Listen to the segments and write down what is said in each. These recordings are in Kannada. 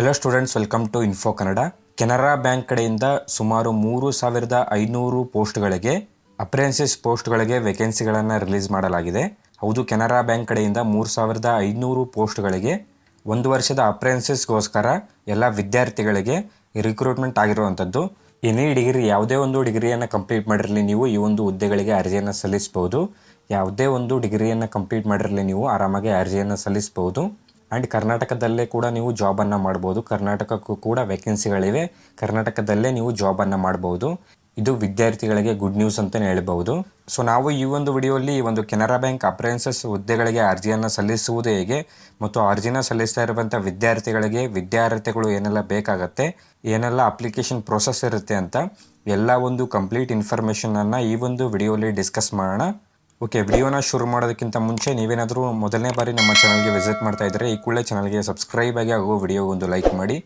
ಎಲ್ಲ students welcome to info Kannada Canara bank ಕಡೆಯಿಂದ ಸುಮಾರು ಮೂರು ಸಾವಿರದ ಐನೂರು ಪೋಸ್ಟ್ಗಳಿಗೆ ಅಪ್ರೆನ್ಸಿಸ್ ಪೋಸ್ಟ್ಗಳಿಗೆ ವೇಕೆನ್ಸಿಗಳನ್ನು ರಿಲೀಸ್ ಮಾಡಲಾಗಿದೆ. ಹೌದು ಕೆನರಾ ಬ್ಯಾಂಕ್ ಕಡೆಯಿಂದ ಮೂರು ಸಾವಿರದ ಐನೂರು ಪೋಸ್ಟ್ಗಳಿಗೆ ಒಂದು ವರ್ಷದ ಅಪ್ರೆನ್ಸಿಸ್ಗೋಸ್ಕರ ಎಲ್ಲ ವಿದ್ಯಾರ್ಥಿಗಳಿಗೆ ರಿಕ್ರೂಟ್ಮೆಂಟ್ ಆಗಿರುವಂಥದ್ದು. ಎನಿ ಡಿಗ್ರಿ ಯಾವುದೇ ಒಂದು ಡಿಗ್ರಿಯನ್ನು ಕಂಪ್ಲೀಟ್ ಮಾಡಿರಲಿ ನೀವು, ಈ ಒಂದು ಹುದ್ದೆಗಳಿಗೆ ಅರ್ಜಿಯನ್ನು ಸಲ್ಲಿಸಬಹುದು ಯಾವುದೇ ಒಂದು ಡಿಗ್ರಿಯನ್ನು ಕಂಪ್ಲೀಟ್ ಮಾಡಿರಲಿ ನೀವು, ಆರಾಮಾಗಿ ಅರ್ಜಿಯನ್ನು ಸಲ್ಲಿಸಬಹುದು ಆ್ಯಂಡ್ ಕರ್ನಾಟಕದಲ್ಲೇ ಕೂಡ ನೀವು ಜಾಬನ್ನು ಮಾಡ್ಬೋದು. ಕರ್ನಾಟಕಕ್ಕೂ ಕೂಡ ವೇಕೆನ್ಸಿಗಳಿವೆ ಕರ್ನಾಟಕದಲ್ಲೇ ನೀವು ಜಾಬನ್ನು ಮಾಡ್ಬೋದು. ಇದು ವಿದ್ಯಾರ್ಥಿಗಳಿಗೆ ಗುಡ್ ನ್ಯೂಸ್ ಅಂತಲೇ ಹೇಳ್ಬೋದು. ಸೊ ನಾವು ಈ ಒಂದು ವಿಡಿಯೋಲಿ ಈ ಒಂದು ಕೆನರಾ ಬ್ಯಾಂಕ್ ಅಪ್ರೆನ್ಸಸ್ ಹುದ್ದೆಗಳಿಗೆ ಅರ್ಜಿಯನ್ನು ಸಲ್ಲಿಸುವುದು ಹೇಗೆ? ಮತ್ತು ಅರ್ಜಿನ ಸಲ್ಲಿಸ್ತಾ ಇರುವಂಥ ವಿದ್ಯಾರ್ಥಿಗಳಿಗೆ ವಿದ್ಯಾರ್ಥಿಗಳು ಏನೆಲ್ಲ ಬೇಕಾಗತ್ತೆ? ಏನೆಲ್ಲ ಅಪ್ಲಿಕೇಶನ್ ಪ್ರೊಸೆಸ್ ಇರುತ್ತೆ ಅಂತ ಎಲ್ಲ ಒಂದು ಕಂಪ್ಲೀಟ್ ಇನ್ಫಾರ್ಮೇಷನನ್ನು ಈ ಒಂದು ವಿಡಿಯೋಲಿ ಡಿಸ್ಕಸ್ ಮಾಡೋಣ. ಓಕೆ, ವಿಡಿಯೋನ ಶುರು ಮಾಡೋದಕ್ಕಿಂತ ಮುಂಚೆ ನೀವೇನಾದರೂ ಮೊದಲನೇ ಬಾರಿ ನಮ್ಮ ಚಾನಲ್ಗೆ ವಿಸಿಟ್ ಮಾಡ್ತಾ ಇದ್ದರೆ ಈ ಕೂಡಲೇ ಚಾನಲ್ಗೆ ಸಬ್ಸ್ಕ್ರೈಬ್ ಆಗಿ ಹಾಗೂ ವಿಡಿಯೋ ಒಂದು ಲೈಕ್ ಮಾಡಿ.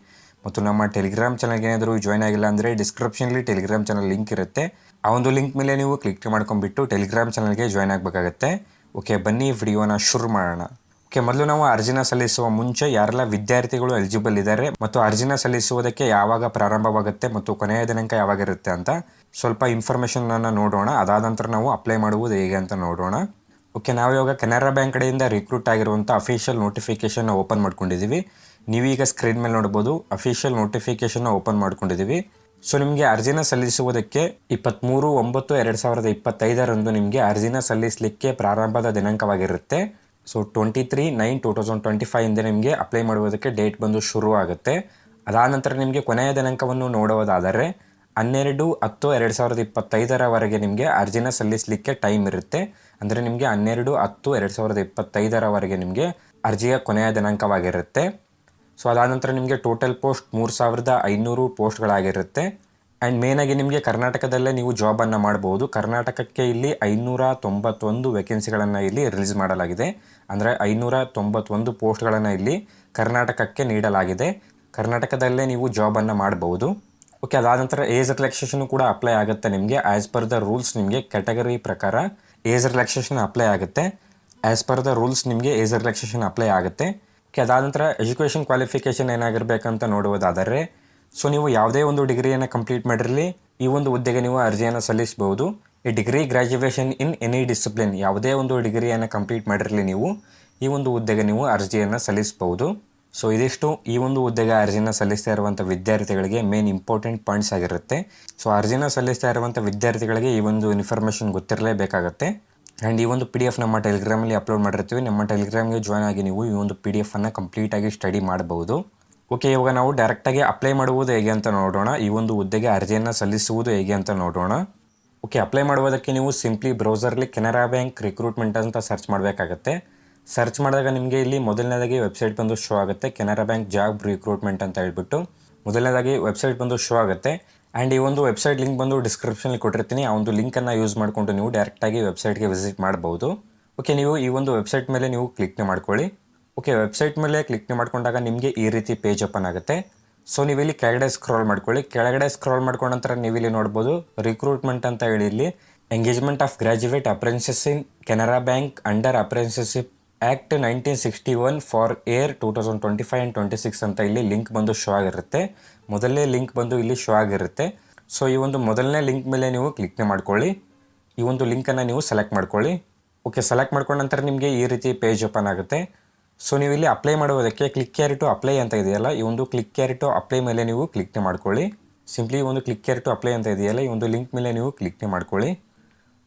ಮತ್ತು ನಮ್ಮ ಟೆಲಿಗ್ರಾಮ್ ಚಾನಲ್ಗೆ ಏನಾದರೂ ಜಾಯ್ನ್ ಆಗಿಲ್ಲ ಅಂದರೆ ಡಿಸ್ಕ್ರಿಪ್ಷನ್ಲಿ ಟೆಲಿಗ್ರಾಮ್ ಚಾನಲ್ ಲಿಂಕ್ ಇರುತ್ತೆ. ಆ ಒಂದು ಲಿಂಕ್ ಮೇಲೆ ನೀವು ಕ್ಲಿಕ್ ಮಾಡ್ಕೊಂಡ್ಬಿಟ್ಟು ಟೆಲಿಗ್ರಾಮ್ ಚಾನಲ್ಗೆ ಜಾಯ್ನ್ ಆಗಬೇಕಾಗತ್ತೆ. ಓಕೆ, ಬನ್ನಿ, ವಿಡಿಯೋನ ಶುರು ಮಾಡೋಣ. ಓಕೆ, ಮೊದಲು ನಾವು ಅರ್ಜಿನ ಸಲ್ಲಿಸುವ ಮುಂಚೆ ಯಾರೆಲ್ಲ ವಿದ್ಯಾರ್ಥಿಗಳು ಎಲಿಜಿಬಲ್ ಇದ್ದಾರೆ ಮತ್ತು ಅರ್ಜಿನ ಸಲ್ಲಿಸುವುದಕ್ಕೆ ಯಾವಾಗ ಪ್ರಾರಂಭವಾಗುತ್ತೆ ಮತ್ತು ಕೊನೆಯ ದಿನಾಂಕ ಯಾವಾಗ ಇರುತ್ತೆ ಅಂತ ಸ್ವಲ್ಪ ಇನ್ಫಾರ್ಮೇಷನ್ ಅನ್ನು ನೋಡೋಣ. ಅದಾದ ನಂತರ ನಾವು ಅಪ್ಲೈ ಮಾಡುವುದು ಹೇಗೆ ಅಂತ ನೋಡೋಣ. ಓಕೆ ನಾವು ಇವಾಗ ಕೆನರಾ ಬ್ಯಾಂಕ್ ಕಡೆಯಿಂದ ರಿಕ್ರೂಟ್ ಆಗಿರುವಂಥ ಅಫಿಷಿಯಲ್ ನೋಟಿಫಿಕೇಶನ್ ಓಪನ್ ಮಾಡ್ಕೊಂಡಿದ್ದೀವಿ ನೀವೀಗ ಸ್ಕ್ರೀನ್ ಮೇಲೆ ನೋಡ್ಬೋದು ಅಫಿಷಿಯಲ್ ನೋಟಿಫಿಕೇಶನ್ ಓಪನ್ ಮಾಡ್ಕೊಂಡಿದ್ದೀವಿ ಸೊ ನಿಮಗೆ ಅರ್ಜಿನ ಸಲ್ಲಿಸುವುದಕ್ಕೆ ಇಪ್ಪತ್ತ್ಮೂರು ಒಂಬತ್ತು, ಎರಡು ಸಾವಿರದ ಇಪ್ಪತ್ತೈದರಂದು ನಿಮಗೆ ಅರ್ಜಿನ ಸಲ್ಲಿಸಲಿಕ್ಕೆ ಪ್ರಾರಂಭದ ದಿನಾಂಕವಾಗಿರುತ್ತೆ. So twenty three nine two thousand twenty ಫೈವಿಂದ ನಿಮಗೆ ಅಪ್ಲೈ ಮಾಡುವುದಕ್ಕೆ ಡೇಟ್ ಬಂದು ಶುರು ಆಗುತ್ತೆ ಅದಾದ ನಂತರ ನಿಮಗೆ ಕೊನೆಯ ದಿನಾಂಕವನ್ನು ನೋಡುವುದಾದರೆ ಹನ್ನೆರಡು ಹತ್ತು ಎರಡು ಸಾವಿರದ ಇಪ್ಪತ್ತೈದರವರೆಗೆ ನಿಮಗೆ ಅರ್ಜಿನ ಸಲ್ಲಿಸಲಿಕ್ಕೆ ಟೈಮ್ ಇರುತ್ತೆ. ಅಂದರೆ ನಿಮಗೆ ಹನ್ನೆರಡು ಹತ್ತು ಎರಡು ಸಾವಿರದ ಇಪ್ಪತ್ತೈದರವರೆಗೆ ನಿಮಗೆ ಅರ್ಜಿಯ ಕೊನೆಯ ದಿನಾಂಕವಾಗಿರುತ್ತೆ. ಸೊ ಅದಾದ ನಂತರ ನಿಮಗೆ ಟೋಟಲ್ ಪೋಸ್ಟ್ ಮೂರು ಸಾವಿರದ ಐನೂರು ಪೋಸ್ಟ್ಗಳಾಗಿರುತ್ತೆ ಆ್ಯಂಡ್ ಮೇನಾಗಿ ನಿಮಗೆ ಕರ್ನಾಟಕದಲ್ಲೇ ನೀವು ಜಾಬನ್ನು ಮಾಡ್ಬೋದು. ಕರ್ನಾಟಕಕ್ಕೆ ಇಲ್ಲಿ ಐನೂರ ತೊಂಬತ್ತೊಂದು ವೇಕೆನ್ಸಿಗಳನ್ನು ಇಲ್ಲಿ ರಿಲೀಸ್ ಮಾಡಲಾಗಿದೆ. ಅಂದರೆ ಐನೂರ ತೊಂಬತ್ತೊಂದು ಪೋಸ್ಟ್ಗಳನ್ನು ಇಲ್ಲಿ ಕರ್ನಾಟಕಕ್ಕೆ ನೀಡಲಾಗಿದೆ. ಕರ್ನಾಟಕದಲ್ಲೇ ನೀವು ಜಾಬನ್ನು ಮಾಡ್ಬೋದು. ಓಕೆ ಅದಾದ ನಂತರ ಏಜ್ ರಿಲ್ಯಾಕ್ಸೇಷನ್ ಕೂಡ ಅಪ್ಲೈ ಆಗುತ್ತೆ ನಿಮಗೆ. ಆ್ಯಸ್ ಪರ್ ದ ರೂಲ್ಸ್ ನಿಮಗೆ ಕ್ಯಾಟಗರಿ ಪ್ರಕಾರ ಏಜ್ ರಿಲ್ಯಾಕ್ಸೇಷನ್ ಅಪ್ಲೈ ಆಗುತ್ತೆ. ಆ್ಯಸ್ ಪರ್ ದ ರೂಲ್ಸ್ ನಿಮಗೆ ಏಜ್ ರಿಲ್ಯಾಕ್ಸೇಷನ್ ಅಪ್ಲೈ ಆಗುತ್ತೆ. ಓಕೆ ಅದಾದ ನಂತರ ಎಜುಕೇಷನ್ ಕ್ವಾಲಿಫಿಕೇಷನ್ ಏನಾಗಿರ್ಬೇಕಂತ ನೋಡುವುದಾದರೆ ಸೊ ನೀವು ಯಾವುದೇ ಒಂದು ಡಿಗ್ರಿಯನ್ನು ಕಂಪ್ಲೀಟ್ ಮಾಡಿರಲಿ. ಈ ಒಂದು ಹುದ್ದೆಗೆ ನೀವು ಅರ್ಜಿಯನ್ನು ಸಲ್ಲಿಸಬಹುದು ಈ degree graduation in any discipline ಯಾವುದೇ ಒಂದು ಡಿಗ್ರಿಯನ್ನು ಕಂಪ್ಲೀಟ್ ಮಾಡಿರಲಿ ನೀವು, ಈ ಒಂದು ಹುದ್ದೆಗೆ ನೀವು ಅರ್ಜಿಯನ್ನು ಸಲ್ಲಿಸಬಹುದು ಸೊ ಇದಿಷ್ಟು ಈ ಒಂದು ಹುದ್ದೆಗೆ ಅರ್ಜಿನ ಸಲ್ಲಿಸ್ತಾ ಇರುವಂಥ ವಿದ್ಯಾರ್ಥಿಗಳಿಗೆ ಮೇನ್ ಇಂಪಾರ್ಟೆಂಟ್ ಪಾಯಿಂಟ್ಸ್ ಆಗಿರುತ್ತೆ. ಸೊ ಅರ್ಜಿನ ಸಲ್ಲಿಸ್ತಾ ಇರುವಂಥ ವಿದ್ಯಾರ್ಥಿಗಳಿಗೆ ಈ ಒಂದು ಇನ್ಫಾರ್ಮೇಷನ್ ಗೊತ್ತಿರಲೇಬೇಕಾಗತ್ತೆ. ಆ್ಯಂಡ್ ಈ ಒಂದು ಪಿ ಡಿ ಎಫ್ ನಮ್ಮ ಟೆಲಿಗ್ರಾಮಲ್ಲಿ ಅಪ್ಲೋಡ್ ಮಾಡಿರ್ತೀವಿ. ನಮ್ಮ ಟೆಲಿಗ್ರಾಮ್ಗೆ ಜಾಯ್ನ್ ಆಗಿ ನೀವು ಈ ಒಂದು ಪಿ ಡಿ ಎಫನ್ನು ಕಂಪ್ಲೀಟಾಗಿ ಸ್ಟಡಿ ಮಾಡಬಹುದು. ಓಕೆ ಇವಾಗ ನಾವು ಡೈರೆಕ್ಟಾಗಿ ಅಪ್ಲೈ ಮಾಡುವುದು ಹೇಗೆ ಅಂತ ನೋಡೋಣ. ಈ ಒಂದು ಹುದ್ದೆಗೆ ಅರ್ಜಿಯನ್ನು ಸಲ್ಲಿಸುವುದು ಹೇಗೆ ಅಂತ ನೋಡೋಣ. ಓಕೆ ಅಪ್ಲೈ ಮಾಡುವುದಕ್ಕೆ ನೀವು ಸಿಂಪ್ಲಿ ಬ್ರೌಸರ್ಲಿ ಕೆನರಾ ಬ್ಯಾಂಕ್ ರಿಕ್ರೂಟ್ಮೆಂಟ್ ಅಂತ ಸರ್ಚ್ ಮಾಡಬೇಕಾಗತ್ತೆ. ಸರ್ಚ್ ಮಾಡಿದಾಗ ನಿಮಗೆ ಇಲ್ಲಿ ಮೊದಲನೇದಾಗಿ ವೆಬ್ಸೈಟ್ ಬಂದು ಶೋ ಆಗುತ್ತೆ. ಕೆನರಾ ಬ್ಯಾಂಕ್ ಜಾಬ್ ರಿಕ್ರೂಟ್ಮೆಂಟ್ ಅಂತ ಹೇಳ್ಬಿಟ್ಟು ಮೊದಲನೇದಾಗಿ ವೆಬ್ಸೈಟ್ ಬಂದು ಶೋ ಆಗುತ್ತೆ. ಆ್ಯಂಡ್ ಈ ಒಂದು ವೆಬ್ಸೈಟ್ ಲಿಂಕ್ ಬಂದು ಡಿಸ್ಕ್ರಿಪ್ಷನಲ್ಲಿ ಕೊಟ್ಟಿರ್ತೀನಿ. ಆ ಒಂದು ಲಿಂಕನ್ನು ಯೂಸ್ ಮಾಡಿಕೊಂಡು ನೀವು ಡೈರೆಕ್ಟಾಗಿ ವೆಬ್ಸೈಟ್ಗೆ ವಿಸಿಟ್ ಮಾಡ್ಬೋದು. ಓಕೆ ನೀವು ಈ ಒಂದು ವೆಬ್ಸೈಟ್ ಮೇಲೆ ನೀವು ಕ್ಲಿಕ್ನೇ ಮಾಡ್ಕೊಳ್ಳಿ. ಓಕೆ ವೆಬ್ಸೈಟ್ ಮೇಲೆ ಕ್ಲಿಕ್ ಮಾಡ್ಕೊಂಡಾಗ ನಿಮಗೆ ಈ ರೀತಿ ಪೇಜ್ ಓಪನ್ ಆಗುತ್ತೆ. ಸೊ ನೀವು ಇಲ್ಲಿ ಕೆಳಗಡೆ ಸ್ಕ್ರಾಲ್ ಮಾಡ್ಕೊಳ್ಳಿ. ಕೆಳಗಡೆ ಸ್ಕ್ರಾಲ್ ಮಾಡ್ಕೊಂಡ ನಂತರ ನೀವು ಇಲ್ಲಿ ನೋಡ್ಬೋದು ರಿಕ್ರೂಟ್ಮೆಂಟ್ ಅಂತ ಹೇಳಿ ಇಲ್ಲಿ. Engagement of graduate apprentice in Canara bank under apprenticeship act nineteen sixty one for year two thousand twenty five and twenty six ಅಂತ ಇಲ್ಲಿ ಲಿಂಕ್ ಬಂದು ಶೋ ಆಗಿರುತ್ತೆ. ಮೊದಲನೇ ಲಿಂಕ್ ಬಂದು ಇಲ್ಲಿ ಶೋ ಆಗಿರುತ್ತೆ. ಸೊ ಈ ಒಂದು ಮೊದಲನೇ ಲಿಂಕ್ ಮೇಲೆ ನೀವು ಕ್ಲಿಕ್ನೇ ಮಾಡ್ಕೊಳ್ಳಿ. ಈ ಒಂದು ಲಿಂಕನ್ನು ನೀವು ಸೆಲೆಕ್ಟ್ ಮಾಡ್ಕೊಳ್ಳಿ. ಓಕೆ ಸೆಲೆಕ್ಟ್ ಮಾಡ್ಕೊಂಡ ನಂತರ ನಿಮಗೆ ಈ ರೀತಿ ಪೇಜ್ ಓಪನ್ ಆಗುತ್ತೆ. ಸೊ ನೀವು ಇಲ್ಲಿ ಅಪ್ಲೈ ಮಾಡುವುದಕ್ಕೆ ಕ್ಲಿಕ್ ಕೇರ್ ಟು ಅಪ್ಲೈ ಅಂತ ಇದೆಯಲ್ಲ, ಈ ಒಂದು ಕ್ಲಿಕ್ ಕೇರ್ ಟು ಅಪ್ಲೈ ಮೇಲೆ ನೀವು ಕ್ಲಿಕ್ನೇ ಮಾಡ್ಕೊಳ್ಳಿ. ಸಿಂಪ್ಲಿ ಒಂದು ಕ್ಲಿಕ್ ಕೇರ್ ಟು ಅಪ್ಲೈ ಅಂತ ಇದೆಯಲ್ಲ, ಈ ಒಂದು ಲಿಂಕ್ ಮೇಲೆ ನೀವು ಕ್ಲಿಕ್ನೇ ಮಾಡ್ಕೊಳ್ಳಿ.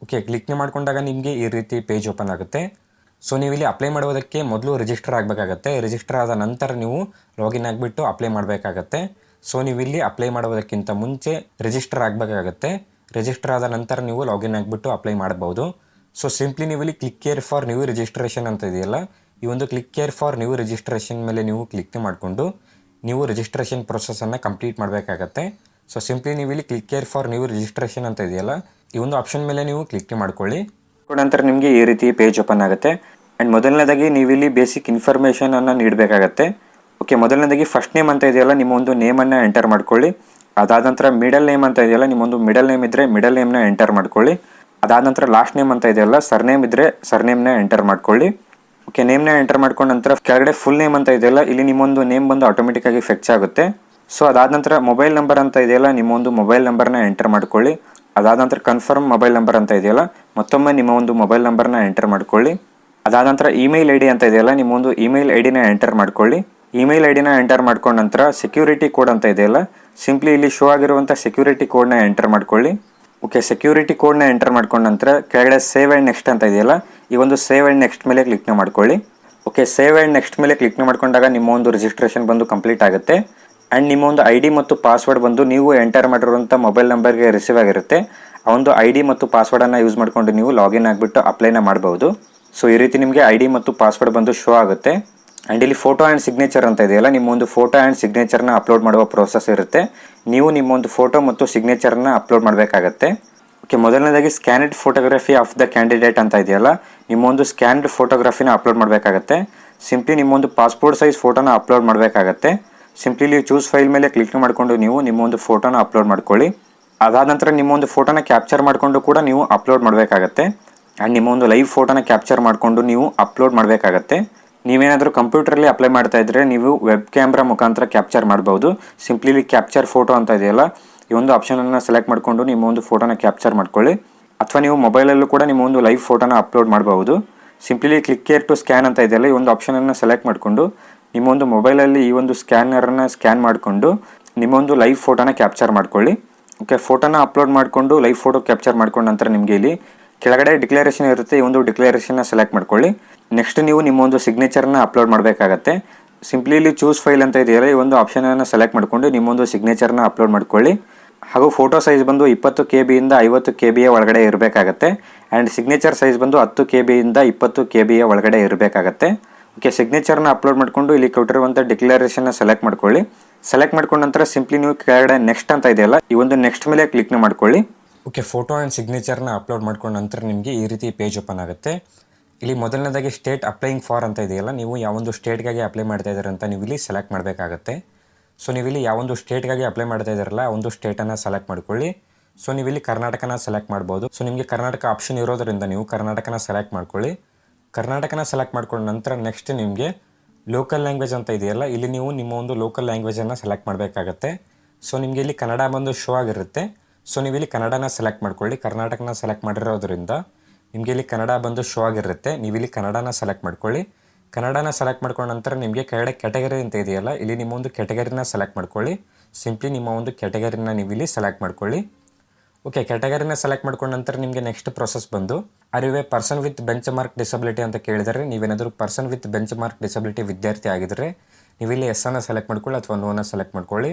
ಓಕೆ ಕ್ಲಿಕ್ನೇ ಮಾಡ್ಕೊಂಡಾಗ ನಿಮಗೆ ಈ ರೀತಿ ಪೇಜ್ ಓಪನ್ ಆಗುತ್ತೆ. ಸೊ ನೀವು ಇಲ್ಲಿ ಅಪ್ಲೈ ಮಾಡೋದಕ್ಕೆ ಮೊದಲು ರಿಜಿಸ್ಟರ್ ಆಗಬೇಕಾಗತ್ತೆ. ರಿಜಿಸ್ಟರ್ ಆದ ನಂತರ ನೀವು ಲಾಗಿನ್ ಆಗಿಬಿಟ್ಟು ಅಪ್ಲೈ ಮಾಡಬೇಕಾಗತ್ತೆ. ಸೊ ನೀವು ಇಲ್ಲಿ ಅಪ್ಲೈ ಮಾಡೋದಕ್ಕಿಂತ ಮುಂಚೆ ರಿಜಿಸ್ಟರ್ ಆಗಬೇಕಾಗತ್ತೆ. ರಿಜಿಸ್ಟರ್ ಆದ ನಂತರ ನೀವು ಲಾಗಿನ್ ಆಗಿಬಿಟ್ಟು ಅಪ್ಲೈ ಮಾಡ್ಬೋದು ಸೊ ಸಿಂಪ್ಲಿ ನೀವು click here for new registration ಅಂತ ಇದೆಯಲ್ಲ, ಈ ಒಂದು click here for new registration ಮೇಲೆ ನೀವು ಕ್ಲಿಕ್ ಮಾಡಿಕೊಂಡು ನೀವು ರಿಜಿಸ್ಟ್ರೇಷನ್ ಪ್ರೊಸೆಸನ್ನು ಕಂಪ್ಲೀಟ್ ಮಾಡಬೇಕಾಗತ್ತೆ. ಸೊ ಸಿಂಪ್ಲಿ ನೀವು click here for new registration ಅಂತ ಇದೆಯಲ್ಲ, ಈ ಒಂದು ಆಪ್ಷನ್ ಮೇಲೆ ನೀವು ಕ್ಲಿಕ್ ಮಾಡ್ಕೊಳ್ಳಿ. ನಂತರ ನಿಮಗೆ ಈ ರೀತಿ ಪೇಜ್ ಓಪನ್ ಆಗುತ್ತೆ. ಆ್ಯಂಡ್ ಮೊದಲನೇದಾಗಿ ನೀವಿಲ್ಲಿ ಬೇಸಿಕ್ ಇನ್ಫಾರ್ಮೇಷನನ್ನು ನೀಡಬೇಕಾಗತ್ತೆ. ಓಕೆ ಮೊದಲನೇದಾಗಿ ಫಸ್ಟ್ ನೇಮ್ ಅಂತ ಇದೆಯಲ್ಲ, ನಿಮ್ಮ ಒಂದು ನೇಮನ್ನು ಎಂಟರ್ ಮಾಡ್ಕೊಳ್ಳಿ. ಅದಾದ ನಂತರ ಮಿಡಲ್ ನೇಮ್ ಅಂತ ಇದೆಯಲ್ಲ ನಿಮ್ಮೊಂದು ಮಿಡಲ್ ನೇಮ್ ಇದ್ದರೆ ಮಿಡಲ್ ನೇಮ್ನ ಎಂಟರ್ ಮಾಡ್ಕೊಳ್ಳಿ. ಅದಾದ ನಂತರ ಲಾಸ್ಟ್ ನೇಮ್ ಅಂತ ಇದೆಯಲ್ಲ ಸರ್ನೇಮ್ ಇದ್ದರೆ ಸರ್ನೇಮ್ನ ಎಂಟರ್ ಮಾಡ್ಕೊಳ್ಳಿ. ಓಕೆ ನೇಮ್ನ ಎಂಟರ್ ಮಾಡ್ಕೊಂಡ ನಂತರ ಕೆಳಗಡೆ ಫುಲ್ ನೇಮ್ ಅಂತ ಇದೆಯಲ್ಲ, ಇಲ್ಲಿ ನಿಮ್ಮೊಂದು ನೇಮ್ ಬಂದು ಆಟೋಮೆಟಿಕ್ಕಾಗಿ ಫೆಚ್ ಆಗುತ್ತೆ. ಸೊ ಅದಾದ ನಂತರ ಮೊಬೈಲ್ ನಂಬರ್ ಅಂತ ಇದೆಯಲ್ಲ ನಿಮ್ಮೊಂದು ಮೊಬೈಲ್ ನಂಬರ್ನ ಎಂಟರ್ ಮಾಡ್ಕೊಳ್ಳಿ. ಅದಾದ ನಂತರ ಕನ್ಫರ್ಮ್ ಮೊಬೈಲ್ ನಂಬರ್ ಅಂತ ಇದೆಯಲ್ಲ, ಮತ್ತೊಮ್ಮೆ ನಿಮ್ಮ ಒಂದು ಮೊಬೈಲ್ ನಂಬರ್ನ ಎಂಟರ್ ಮಾಡ್ಕೊಳ್ಳಿ. ಅದಾದ ನಂತರ ಇಮೇಲ್ ಐ ಡಿ ಅಂತ ಇದೆಯಲ್ಲ, ನಿಮ್ಮ ಒಂದು ಇಮೇಲ್ ಐ ಡಿನ ಎಂಟರ್ ಮಾಡ್ಕೊಳ್ಳಿ. ಇಮೇಲ್ ಐ ಡಿನ ಎಂಟರ್ ಮಾಡ್ಕೊಂಡ ನಂತರ ಸೆಕ್ಯೂರಿಟಿ ಕೋಡ್ ಅಂತ ಇದೆಯಲ್ಲ ಸಿಂಪ್ಲಿ ಇಲ್ಲಿ ಶೋ ಆಗಿರುವಂಥ ಸೆಕ್ಯೂರಿಟಿ ಕೋಡ್ನ ಎಂಟರ್ ಮಾಡ್ಕೊಳ್ಳಿ. ಓಕೆ ಸೆಕ್ಯೂರಿಟಿ ಕೋಡ್ನ ಎಂಟರ್ ಮಾಡ್ಕೊಂಡ ನಂತರ ಕೆಳಗಡೆ ಸೇವ್ ಆ್ಯಂಡ್ ನೆಕ್ಸ್ಟ್ ಅಂತ ಇದೆಯಲ್ಲ, ಈ ಒಂದು ಸೇವ್ ಆ್ಯಂಡ್ ನೆಕ್ಸ್ಟ್ ಮೇಲೆ ಕ್ಲಿಕ್ನ ಮಾಡ್ಕೊಳ್ಳಿ. ಓಕೆ ಸೇವ್ ಆ್ಯಂಡ್ ನೆಕ್ಸ್ಟ್ ಮೇಲೆ ಕ್ಲಿಕ್ನ ಮಾಡ್ಕೊಂಡಾಗ ನಿಮ್ಮ ಒಂದು ರಿಜಿಸ್ಟ್ರೇಷನ್ ಬಂದು ಕಂಪ್ಲೀಟ್ ಆಗುತ್ತೆ. ಆ್ಯಂಡ್ ನಿಮ್ಮ ಒಂದು ಐ ಡಿ ಮತ್ತು ಪಾಸ್ವರ್ಡ್ ಬಂದು ನೀವು ಎಂಟರ್ ಮಾಡಿರುವಂಥ ಮೊಬೈಲ್ ನಂಬರ್ಗೆ ರಿಸೀವ್ ಆಗಿರುತ್ತೆ. ಆ ಒಂದು ಐ ಡಿ ಮತ್ತು ಪಾಸ್ವರ್ಡನ್ನು ಯೂಸ್ ಮಾಡಿಕೊಂಡು ನೀವು ಲಾಗಿನ್ ಆಗಿಬಿಟ್ಟು ಅಪ್ಲೈನ ಮಾಡ್ಬೋದು. ಸೊ ಈ ರೀತಿ ನಿಮಗೆ ಐ ಡಿ ಮತ್ತು ಪಾಸ್ವರ್ಡ್ ಬಂದು ಶೋ ಆಗುತ್ತೆ. ಆ್ಯಂಡ್ ಇಲ್ಲಿ ಫೋಟೋ ಆ್ಯಂಡ್ ಸಿಗ್ನೇಚರ್ ಅಂತ ಇದೆಯಲ್ಲ, ನಿಮ್ಮ ಒಂದು ಫೋಟೋ ಆ್ಯಂಡ್ ಸಿಗ್ನೇಚರ್ನ ಅಪ್ಲೋಡ್ ಮಾಡುವ ಪ್ರೋಸೆಸ್ ಇರುತ್ತೆ. ನೀವು ನಿಮ್ಮೊಂದು ಫೋಟೋ ಮತ್ತು ಸಿಗ್ನೇಚರ್ನ ಅಪ್ಲೋಡ್ ಮಾಡಬೇಕಾಗತ್ತೆ. ಓಕೆ ಮೊದಲನೇದಾಗಿ scanned photography of the candidate ಅಂತ ಇದೆಯಲ್ಲ ನಿಮ್ಮೊಂದು ಸ್ಕ್ಯಾನ್ಡ್ ಫೋಟೋಗ್ರಫಿನ ಅಪ್ಲೋಡ್ ಮಾಡಬೇಕಾಗತ್ತೆ. ಸಿಂಪ್ಲಿ ನಿಮ್ಮೊಂದು ಪಾಸ್ಪೋರ್ಟ್ ಸೈಜ್ ಫೋಟೋನ ಅಪ್ಲೋಡ್ ಮಾಡಬೇಕಾಗತ್ತೆ. ಸಿಂಪ್ಲಿ ನೀವು ಚೂಸ್ ಫೈಲ್ ಮೇಲೆ ಕ್ಲಿಕ್ ಮಾಡಿಕೊಂಡು ನೀವು ನಿಮ್ಮ ಒಂದು ಫೋಟೋನ ಅಪ್ಲೋಡ್ ಮಾಡ್ಕೊಳ್ಳಿ. ಅದಾದ ನಂತರ ನಿಮ್ಮ ಒಂದು ಫೋಟೋನ ಕ್ಯಾಪ್ಚರ್ ಮಾಡಿಕೊಂಡು ಕೂಡ ನೀವು ಅಪ್ಲೋಡ್ ಮಾಡಬೇಕಾಗತ್ತೆ. ಆ್ಯಂಡ್ ನಿಮ್ಮ ಒಂದು ಲೈವ್ ಫೋಟೋನ ಕ್ಯಾಪ್ಚರ್ ಮಾಡಿಕೊಂಡು ನೀವು ಅಪ್ಲೋಡ್ ಮಾಡಬೇಕಾಗತ್ತೆ. ನೀವೇನಾದರೂ ಕಂಪ್ಯೂಟರಲ್ಲಿ ಅಪ್ಲೈ ಮಾಡ್ತಾ ಇದ್ದರೆ ನೀವು ವೆಬ್ ಕ್ಯಾಮ್ರಾ ಮುಖಾಂತರ ಕ್ಯಾಪ್ಚರ್ ಮಾಡ್ಬೋದು. ಸಿಂಪ್ಲಿ ಕ್ಯಾಪ್ಚರ್ ಫೋಟೋ ಅಂತ ಇದೆಯಲ್ಲ, ಈ ಒಂದು ಆಪ್ಷನನ್ನು ಸೆಲೆಕ್ಟ್ ಮಾಡಿಕೊಂಡು ನಿಮ್ಮ ಒಂದು ಫೋಟೋನ ಕ್ಯಾಪ್ಚರ್ ಮಾಡ್ಕೊಳ್ಳಿ. ಅಥವಾ ನೀವು ಮೊಬೈಲಲ್ಲೂ ಕೂಡ ನಿಮ್ಮ ಒಂದು ಲೈವ್ ಫೋಟೋನ ಅಪ್ಲೋಡ್ ಮಾಡಬಹುದು simply click here to scan ಅಂತ ಇದೆಯಲ್ಲ, ಈ ಒಂದು ಆಪ್ಷನನ್ನು ಸೆಲೆಕ್ಟ್ ಮಾಡಿಕೊಂಡು ನಿಮ್ಮ ಒಂದು ಮೊಬೈಲಲ್ಲಿ ಈ ಒಂದು ಸ್ಕ್ಯಾನರನ್ನು ಸ್ಕ್ಯಾನ್ ಮಾಡಿಕೊಂಡು ನಿಮ್ಮ ಒಂದು ಲೈವ್ ಫೋಟೋನ ಕ್ಯಾಪ್ಚರ್ ಮಾಡ್ಕೊಳ್ಳಿ. ಓಕೆ ಫೋಟೋನ ಅಪ್ಲೋಡ್ ಮಾಡಿಕೊಂಡು ಲೈವ್ ಫೋಟೋ ಕ್ಯಾಪ್ಚರ್ ಮಾಡ್ಕೊಂಡ ನಂತರ ನಿಮಗೆ ಇಲ್ಲಿ ಕೆಳಗಡೆ ಡಿಕ್ಲರೇಷನ್ ಇರುತ್ತೆ. ಈ ಒಂದು ಡಿಕ್ಲರೇಷನ್ನ ಸೆಲೆಕ್ಟ್ ಮಾಡ್ಕೊಳ್ಳಿ. ನೆಕ್ಸ್ಟ್ ನೀವು ನಿಮ್ಮ ಒಂದು ಸಿಗ್ನೇಚರ್ನ ಅಪ್ಲೋಡ್ ಮಾಡಬೇಕಾಗತ್ತೆ. ಸಿಂಪ್ಲಿ ಇಲ್ಲಿ ಚೂಸ್ ಫೈಲ್ ಅಂತ ಇದೆಯಲ್ಲ, ಈ ಒಂದು ಆಪ್ಷನನ್ನು ಸೆಲೆಕ್ಟ್ ಮಾಡಿಕೊಂಡು ನಿಮ್ಮೊಂದು ಸಿಗ್ನೇಚರ್ನ ಅಪ್ಲೋಡ್ ಮಾಡ್ಕೊಳ್ಳಿ. ಹಾಗೂ ಫೋಟೋ ಸೈಜ್ ಬಂದು ಇಪ್ಪತ್ತು ಕೆ ಬಿಯಿಂದ ಐವತ್ತು ಕೆ ಬಿಯ ಒಳಗಡೆ ಇರಬೇಕಾಗತ್ತೆ. ಆ್ಯಂಡ್ ಸಿಗ್ನೇಚರ್ ಸೈಜ್ ಬಂದು ಹತ್ತು ಕೆ ಬಿಯಿಂದ ಇಪ್ಪತ್ತು ಕೆ ಬಿಯ ಒಳಗಡೆ ಇರಬೇಕಾಗತ್ತೆ. ಓಕೆ ಸಿಗ್ನೇಚರ್ನ ಅಪ್ಲೋಡ್ ಮಾಡಿಕೊಂಡು ಇಲ್ಲಿ ಕೊಟ್ಟಿರುವಂಥ ಡಿಕ್ಲರೇಷನ್ನ ಸೆಲೆಕ್ಟ್ ಮಾಡ್ಕೊಳ್ಳಿ. ಸೆಲೆಕ್ಟ್ ಮಾಡ್ಕೊಂಡ ನಂತರ ಸಿಂಪ್ಲಿ ನೀವು ಕೆಳಗಡೆ ನೆಕ್ಸ್ಟ್ ಅಂತ ಇದೆಯಲ್ಲ, ಈ ಒಂದು ನೆಕ್ಸ್ಟ್ ಮೇಲೆ ಕ್ಲಿಕ್ನ ಮಾಡ್ಕೊಳ್ಳಿ. ಓಕೆ ಫೋಟೋ ಆ್ಯಂಡ್ ಸಿಗ್ನೇಚರ್ನ ಅಪ್ಲೋಡ್ ಮಾಡ್ಕೊಂಡ ನಂತರ ನಿಮಗೆ ಈ ರೀತಿ ಪೇಜ್ ಓಪನ್ ಆಗುತ್ತೆ. ಇಲ್ಲಿ ಮೊದಲನೇದಾಗಿ ಸ್ಟೇಟ್ ಅಪ್ಲೈಯಿಂಗ್ ಫಾರ್ ಅಂತ ಇದೆಯಲ್ಲ, ನೀವು ಯಾವೊಂದು ಸ್ಟೇಟ್ಗಾಗಿ ಅಪ್ಲೈ ಮಾಡ್ತಾ ಇದ್ದೀರ ಅಂತ ನೀವು ಇಲ್ಲಿ ಸೆಲೆಕ್ಟ್ ಮಾಡಬೇಕಾಗತ್ತೆ. ಸೊ ನೀವು ಇಲ್ಲಿ ಯಾವೊಂದು ಸ್ಟೇಟ್ಗಾಗಿ ಅಪ್ಲೈ ಮಾಡ್ತಾ ಇದ್ದೀರಲ್ಲ ಒಂದು ಸ್ಟೇಟನ್ನು ಸೆಲೆಕ್ಟ್ ಮಾಡ್ಕೊಳ್ಳಿ. ಸೊ ನೀವು ಇಲ್ಲಿ ಕರ್ನಾಟಕನ ಸೆಲೆಕ್ಟ್ ಮಾಡ್ಬೋದು. ಸೊ ನಿಮಗೆ ಕರ್ನಾಟಕ ಆಪ್ಷನ್ ಇರೋದರಿಂದ ನೀವು ಕರ್ನಾಟಕನ ಸೆಲೆಕ್ಟ್ ಮಾಡ್ಕೊಳ್ಳಿ. ಕರ್ನಾಟಕನ ಸೆಲೆಕ್ಟ್ ಮಾಡ್ಕೊಂಡ ನಂತರ ನೆಕ್ಸ್ಟ್ ನಿಮಗೆ ಲೋಕಲ್ ಲ್ಯಾಂಗ್ವೇಜ್ ಅಂತ ಇದೆಯಲ್ಲ, ಇಲ್ಲಿ ನೀವು ನಿಮ್ಮ ಒಂದು ಲೋಕಲ್ ಲ್ಯಾಂಗ್ವೇಜನ್ನು ಸೆಲೆಕ್ಟ್ ಮಾಡಬೇಕಾಗತ್ತೆ. ಸೊ ನಿಮಗೆ ಇಲ್ಲಿ ಕನ್ನಡ ಬಂದು ಶೋ ಆಗಿರುತ್ತೆ. ಸೊ ನೀವು ಇಲ್ಲಿ ಕನ್ನಡನ ಸೆಲೆಕ್ಟ್ ಮಾಡ್ಕೊಳ್ಳಿ. ಕರ್ನಾಟಕನ ಸೆಲೆಕ್ಟ್ ಮಾಡಿರೋದ್ರಿಂದ ನಿಮಗೆ ಇಲ್ಲಿ ಕನ್ನಡ ಬಂದು ಶೋ ಆಗಿರುತ್ತೆ. ನೀವು ಇಲ್ಲಿ ಕನ್ನಡನ ಸೆಲೆಕ್ಟ್ ಮಾಡ್ಕೊಳ್ಳಿ. ಕನ್ನಡನ ಸೆಲೆಕ್ಟ್ ಮಾಡ್ಕೊಂಡ ನಂತರ ನಿಮಗೆ ಕೆಳಗಡೆ ಕ್ಯಾಟಗರಿ ಅಂತ ಇದೆಯಲ್ಲ, ಇಲ್ಲಿ ನಿಮ್ಮ ಒಂದು ಕ್ಯಾಟಗರಿನ ಸೆಲೆಕ್ಟ್ ಮಾಡ್ಕೊಳ್ಳಿ. ಸಿಂಪ್ಲಿ ನಿಮ್ಮ ಒಂದು ಕ್ಯಾಟಗರಿನ ನೀವು ಇಲ್ಲಿ ಸೆಲೆಕ್ಟ್ ಮಾಡ್ಕೊಳ್ಳಿ. ಓಕೆ ಕ್ಯಾಟಗರಿನ ಸೆಲೆಕ್ಟ್ ಮಾಡ್ಕೊಂಡ ನಂತರ ನಿಮಗೆ ನೆಕ್ಸ್ಟ್ ಪ್ರೊಸೆಸ್ ಬಂದು are you a person with benchmark disability ಅಂತ ಕೇಳಿದರೆ ನೀವೇನಾದರೂ person with benchmark disability ವಿದ್ಯಾರ್ಥಿ ಆಗಿದ್ದರೆ ನೀವು ಇಲ್ಲಿ ಎಸ್ ಅನ್ನು ಸೆಲೆಕ್ಟ್ ಮಾಡ್ಕೊಳ್ಳಿ ಅಥವಾ ನೋನ ಸೆಲೆಕ್ಟ್ ಮಾಡ್ಕೊಳ್ಳಿ.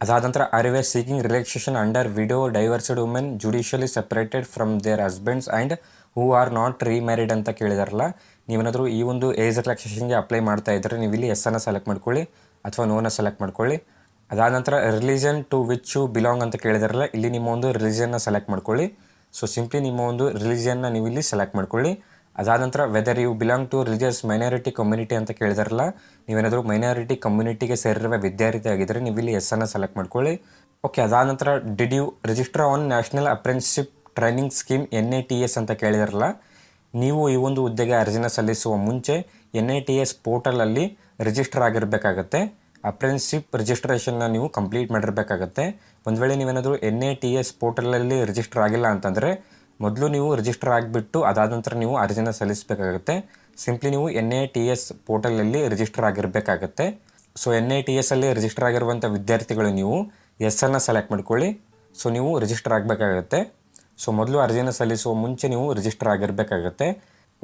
ಅದಾದ ನಂತರ are you seeking relaxation under widow divorced women judicially separated from their husbands and who are not remarried ಅಂತ ಕೇಳಿದಾರಲ್ಲ, ನೀವೇನಾದರೂ ಈ ಒಂದು ಏಜ್ ರಿಲ್ಯಾಕ್ಸೇಷನ್ಗೆ ಅಪ್ಲೈ ಮಾಡ್ತಾ ಇದ್ದರೆ ನೀವು ಇಲ್ಲಿ ಎಸ್ ಅನ್ನು ಸೆಲೆಕ್ಟ್ ಮಾಡ್ಕೊಳ್ಳಿ ಅಥವಾ ನೋನ ಸೆಲೆಕ್ಟ್ ಮಾಡ್ಕೊಳ್ಳಿ. ಅದಾದ ನಂತರ religion to which you belong ಅಂತ ಕೇಳಿದಾರಲ್ಲ, ಇಲ್ಲಿ ನಿಮ್ಮ ಒಂದು ರಿಲಿಜನ್ನ ಸೆಲೆಕ್ಟ್ ಮಾಡ್ಕೊಳ್ಳಿ. ಸೊ ಸಿಂಪ್ಲಿ ನಿಮ್ಮ ಒಂದು ರಿಲಿಜನ್ನ ನೀವು ಇಲ್ಲಿ ಸೆಲೆಕ್ಟ್ ಮಾಡ್ಕೊಳ್ಳಿ. ಅದಾದ ನಂತರ whether you belong to religious minority community ಅಂತ ಕೇಳಿದಾರಲ್ಲ, ನೀವೇನಾದರೂ ಮೈನಾರಿಟಿ ಕಮ್ಯುನಿಟಿಗೆ ಸೇರಿರುವ ವಿದ್ಯಾರ್ಥಿ ಆಗಿದ್ದರೆ ನೀವು ಇಲ್ಲಿ ಎಸ್ ಅನ್ನು ಸೆಲೆಕ್ಟ್ ಮಾಡ್ಕೊಳ್ಳಿ. ಓಕೆ ಅದಾದ ನಂತರ did you register on national apprenticeship training scheme N A T S ಅಂತ ಕೇಳಿದಾರಲ್ಲ, ನೀವು ಈ ಒಂದು ಹುದ್ದೆಗೆ ಅರ್ಜಿನ ಸಲ್ಲಿಸುವ ಮುಂಚೆ ಎನ್ ಐ ಟಿ ಎಸ್ ಪೋರ್ಟಲಲ್ಲಿ ರಿಜಿಸ್ಟರ್ ಆಗಿರಬೇಕಾಗತ್ತೆ. ಅಪ್ರೆಂಟಿಸ್ಶಿಪ್ ರಿಜಿಸ್ಟ್ರೇಷನ್ನ ನೀವು ಕಂಪ್ಲೀಟ್ ಮಾಡಿರಬೇಕಾಗತ್ತೆ. ಒಂದು ವೇಳೆ ನೀವೇನಾದರೂ ಎನ್ ಎ ಟಿ ಎಸ್ ಪೋರ್ಟಲಲ್ಲಿ ರಿಜಿಸ್ಟರ್ ಆಗಿಲ್ಲ ಅಂತಂದರೆ, ಮೊದಲು ನೀವು ರಿಜಿಸ್ಟರ್ ಆಗಿಬಿಟ್ಟು ಅದಾದ ನಂತರ ನೀವು ಅರ್ಜಿನ ಸಲ್ಲಿಸಬೇಕಾಗತ್ತೆ. ಸಿಂಪ್ಲಿ ನೀವು ಎನ್ ಎ ಟಿ ಎಸ್ ಪೋರ್ಟಲಲ್ಲಿ register ಆಗಿರಬೇಕಾಗತ್ತೆ. So N I T S ಅಲ್ಲಿ ರಿಜಿಸ್ಟರ್ ಆಗಿರುವಂಥ ವಿದ್ಯಾರ್ಥಿಗಳು ನೀವು ಎಸ್ ಅನ್ನು ಸೆಲೆಕ್ಟ್ ಮಾಡ್ಕೊಳ್ಳಿ. ಸೊ ನೀವು ರಿಜಿಸ್ಟರ್ ಆಗಬೇಕಾಗತ್ತೆ. ಸೊ ಮೊದಲು ಅರ್ಜಿನ ಸಲ್ಲಿಸುವ ಮುಂಚೆ ನೀವು ರಿಜಿಸ್ಟರ್ ಆಗಿರಬೇಕಾಗತ್ತೆ.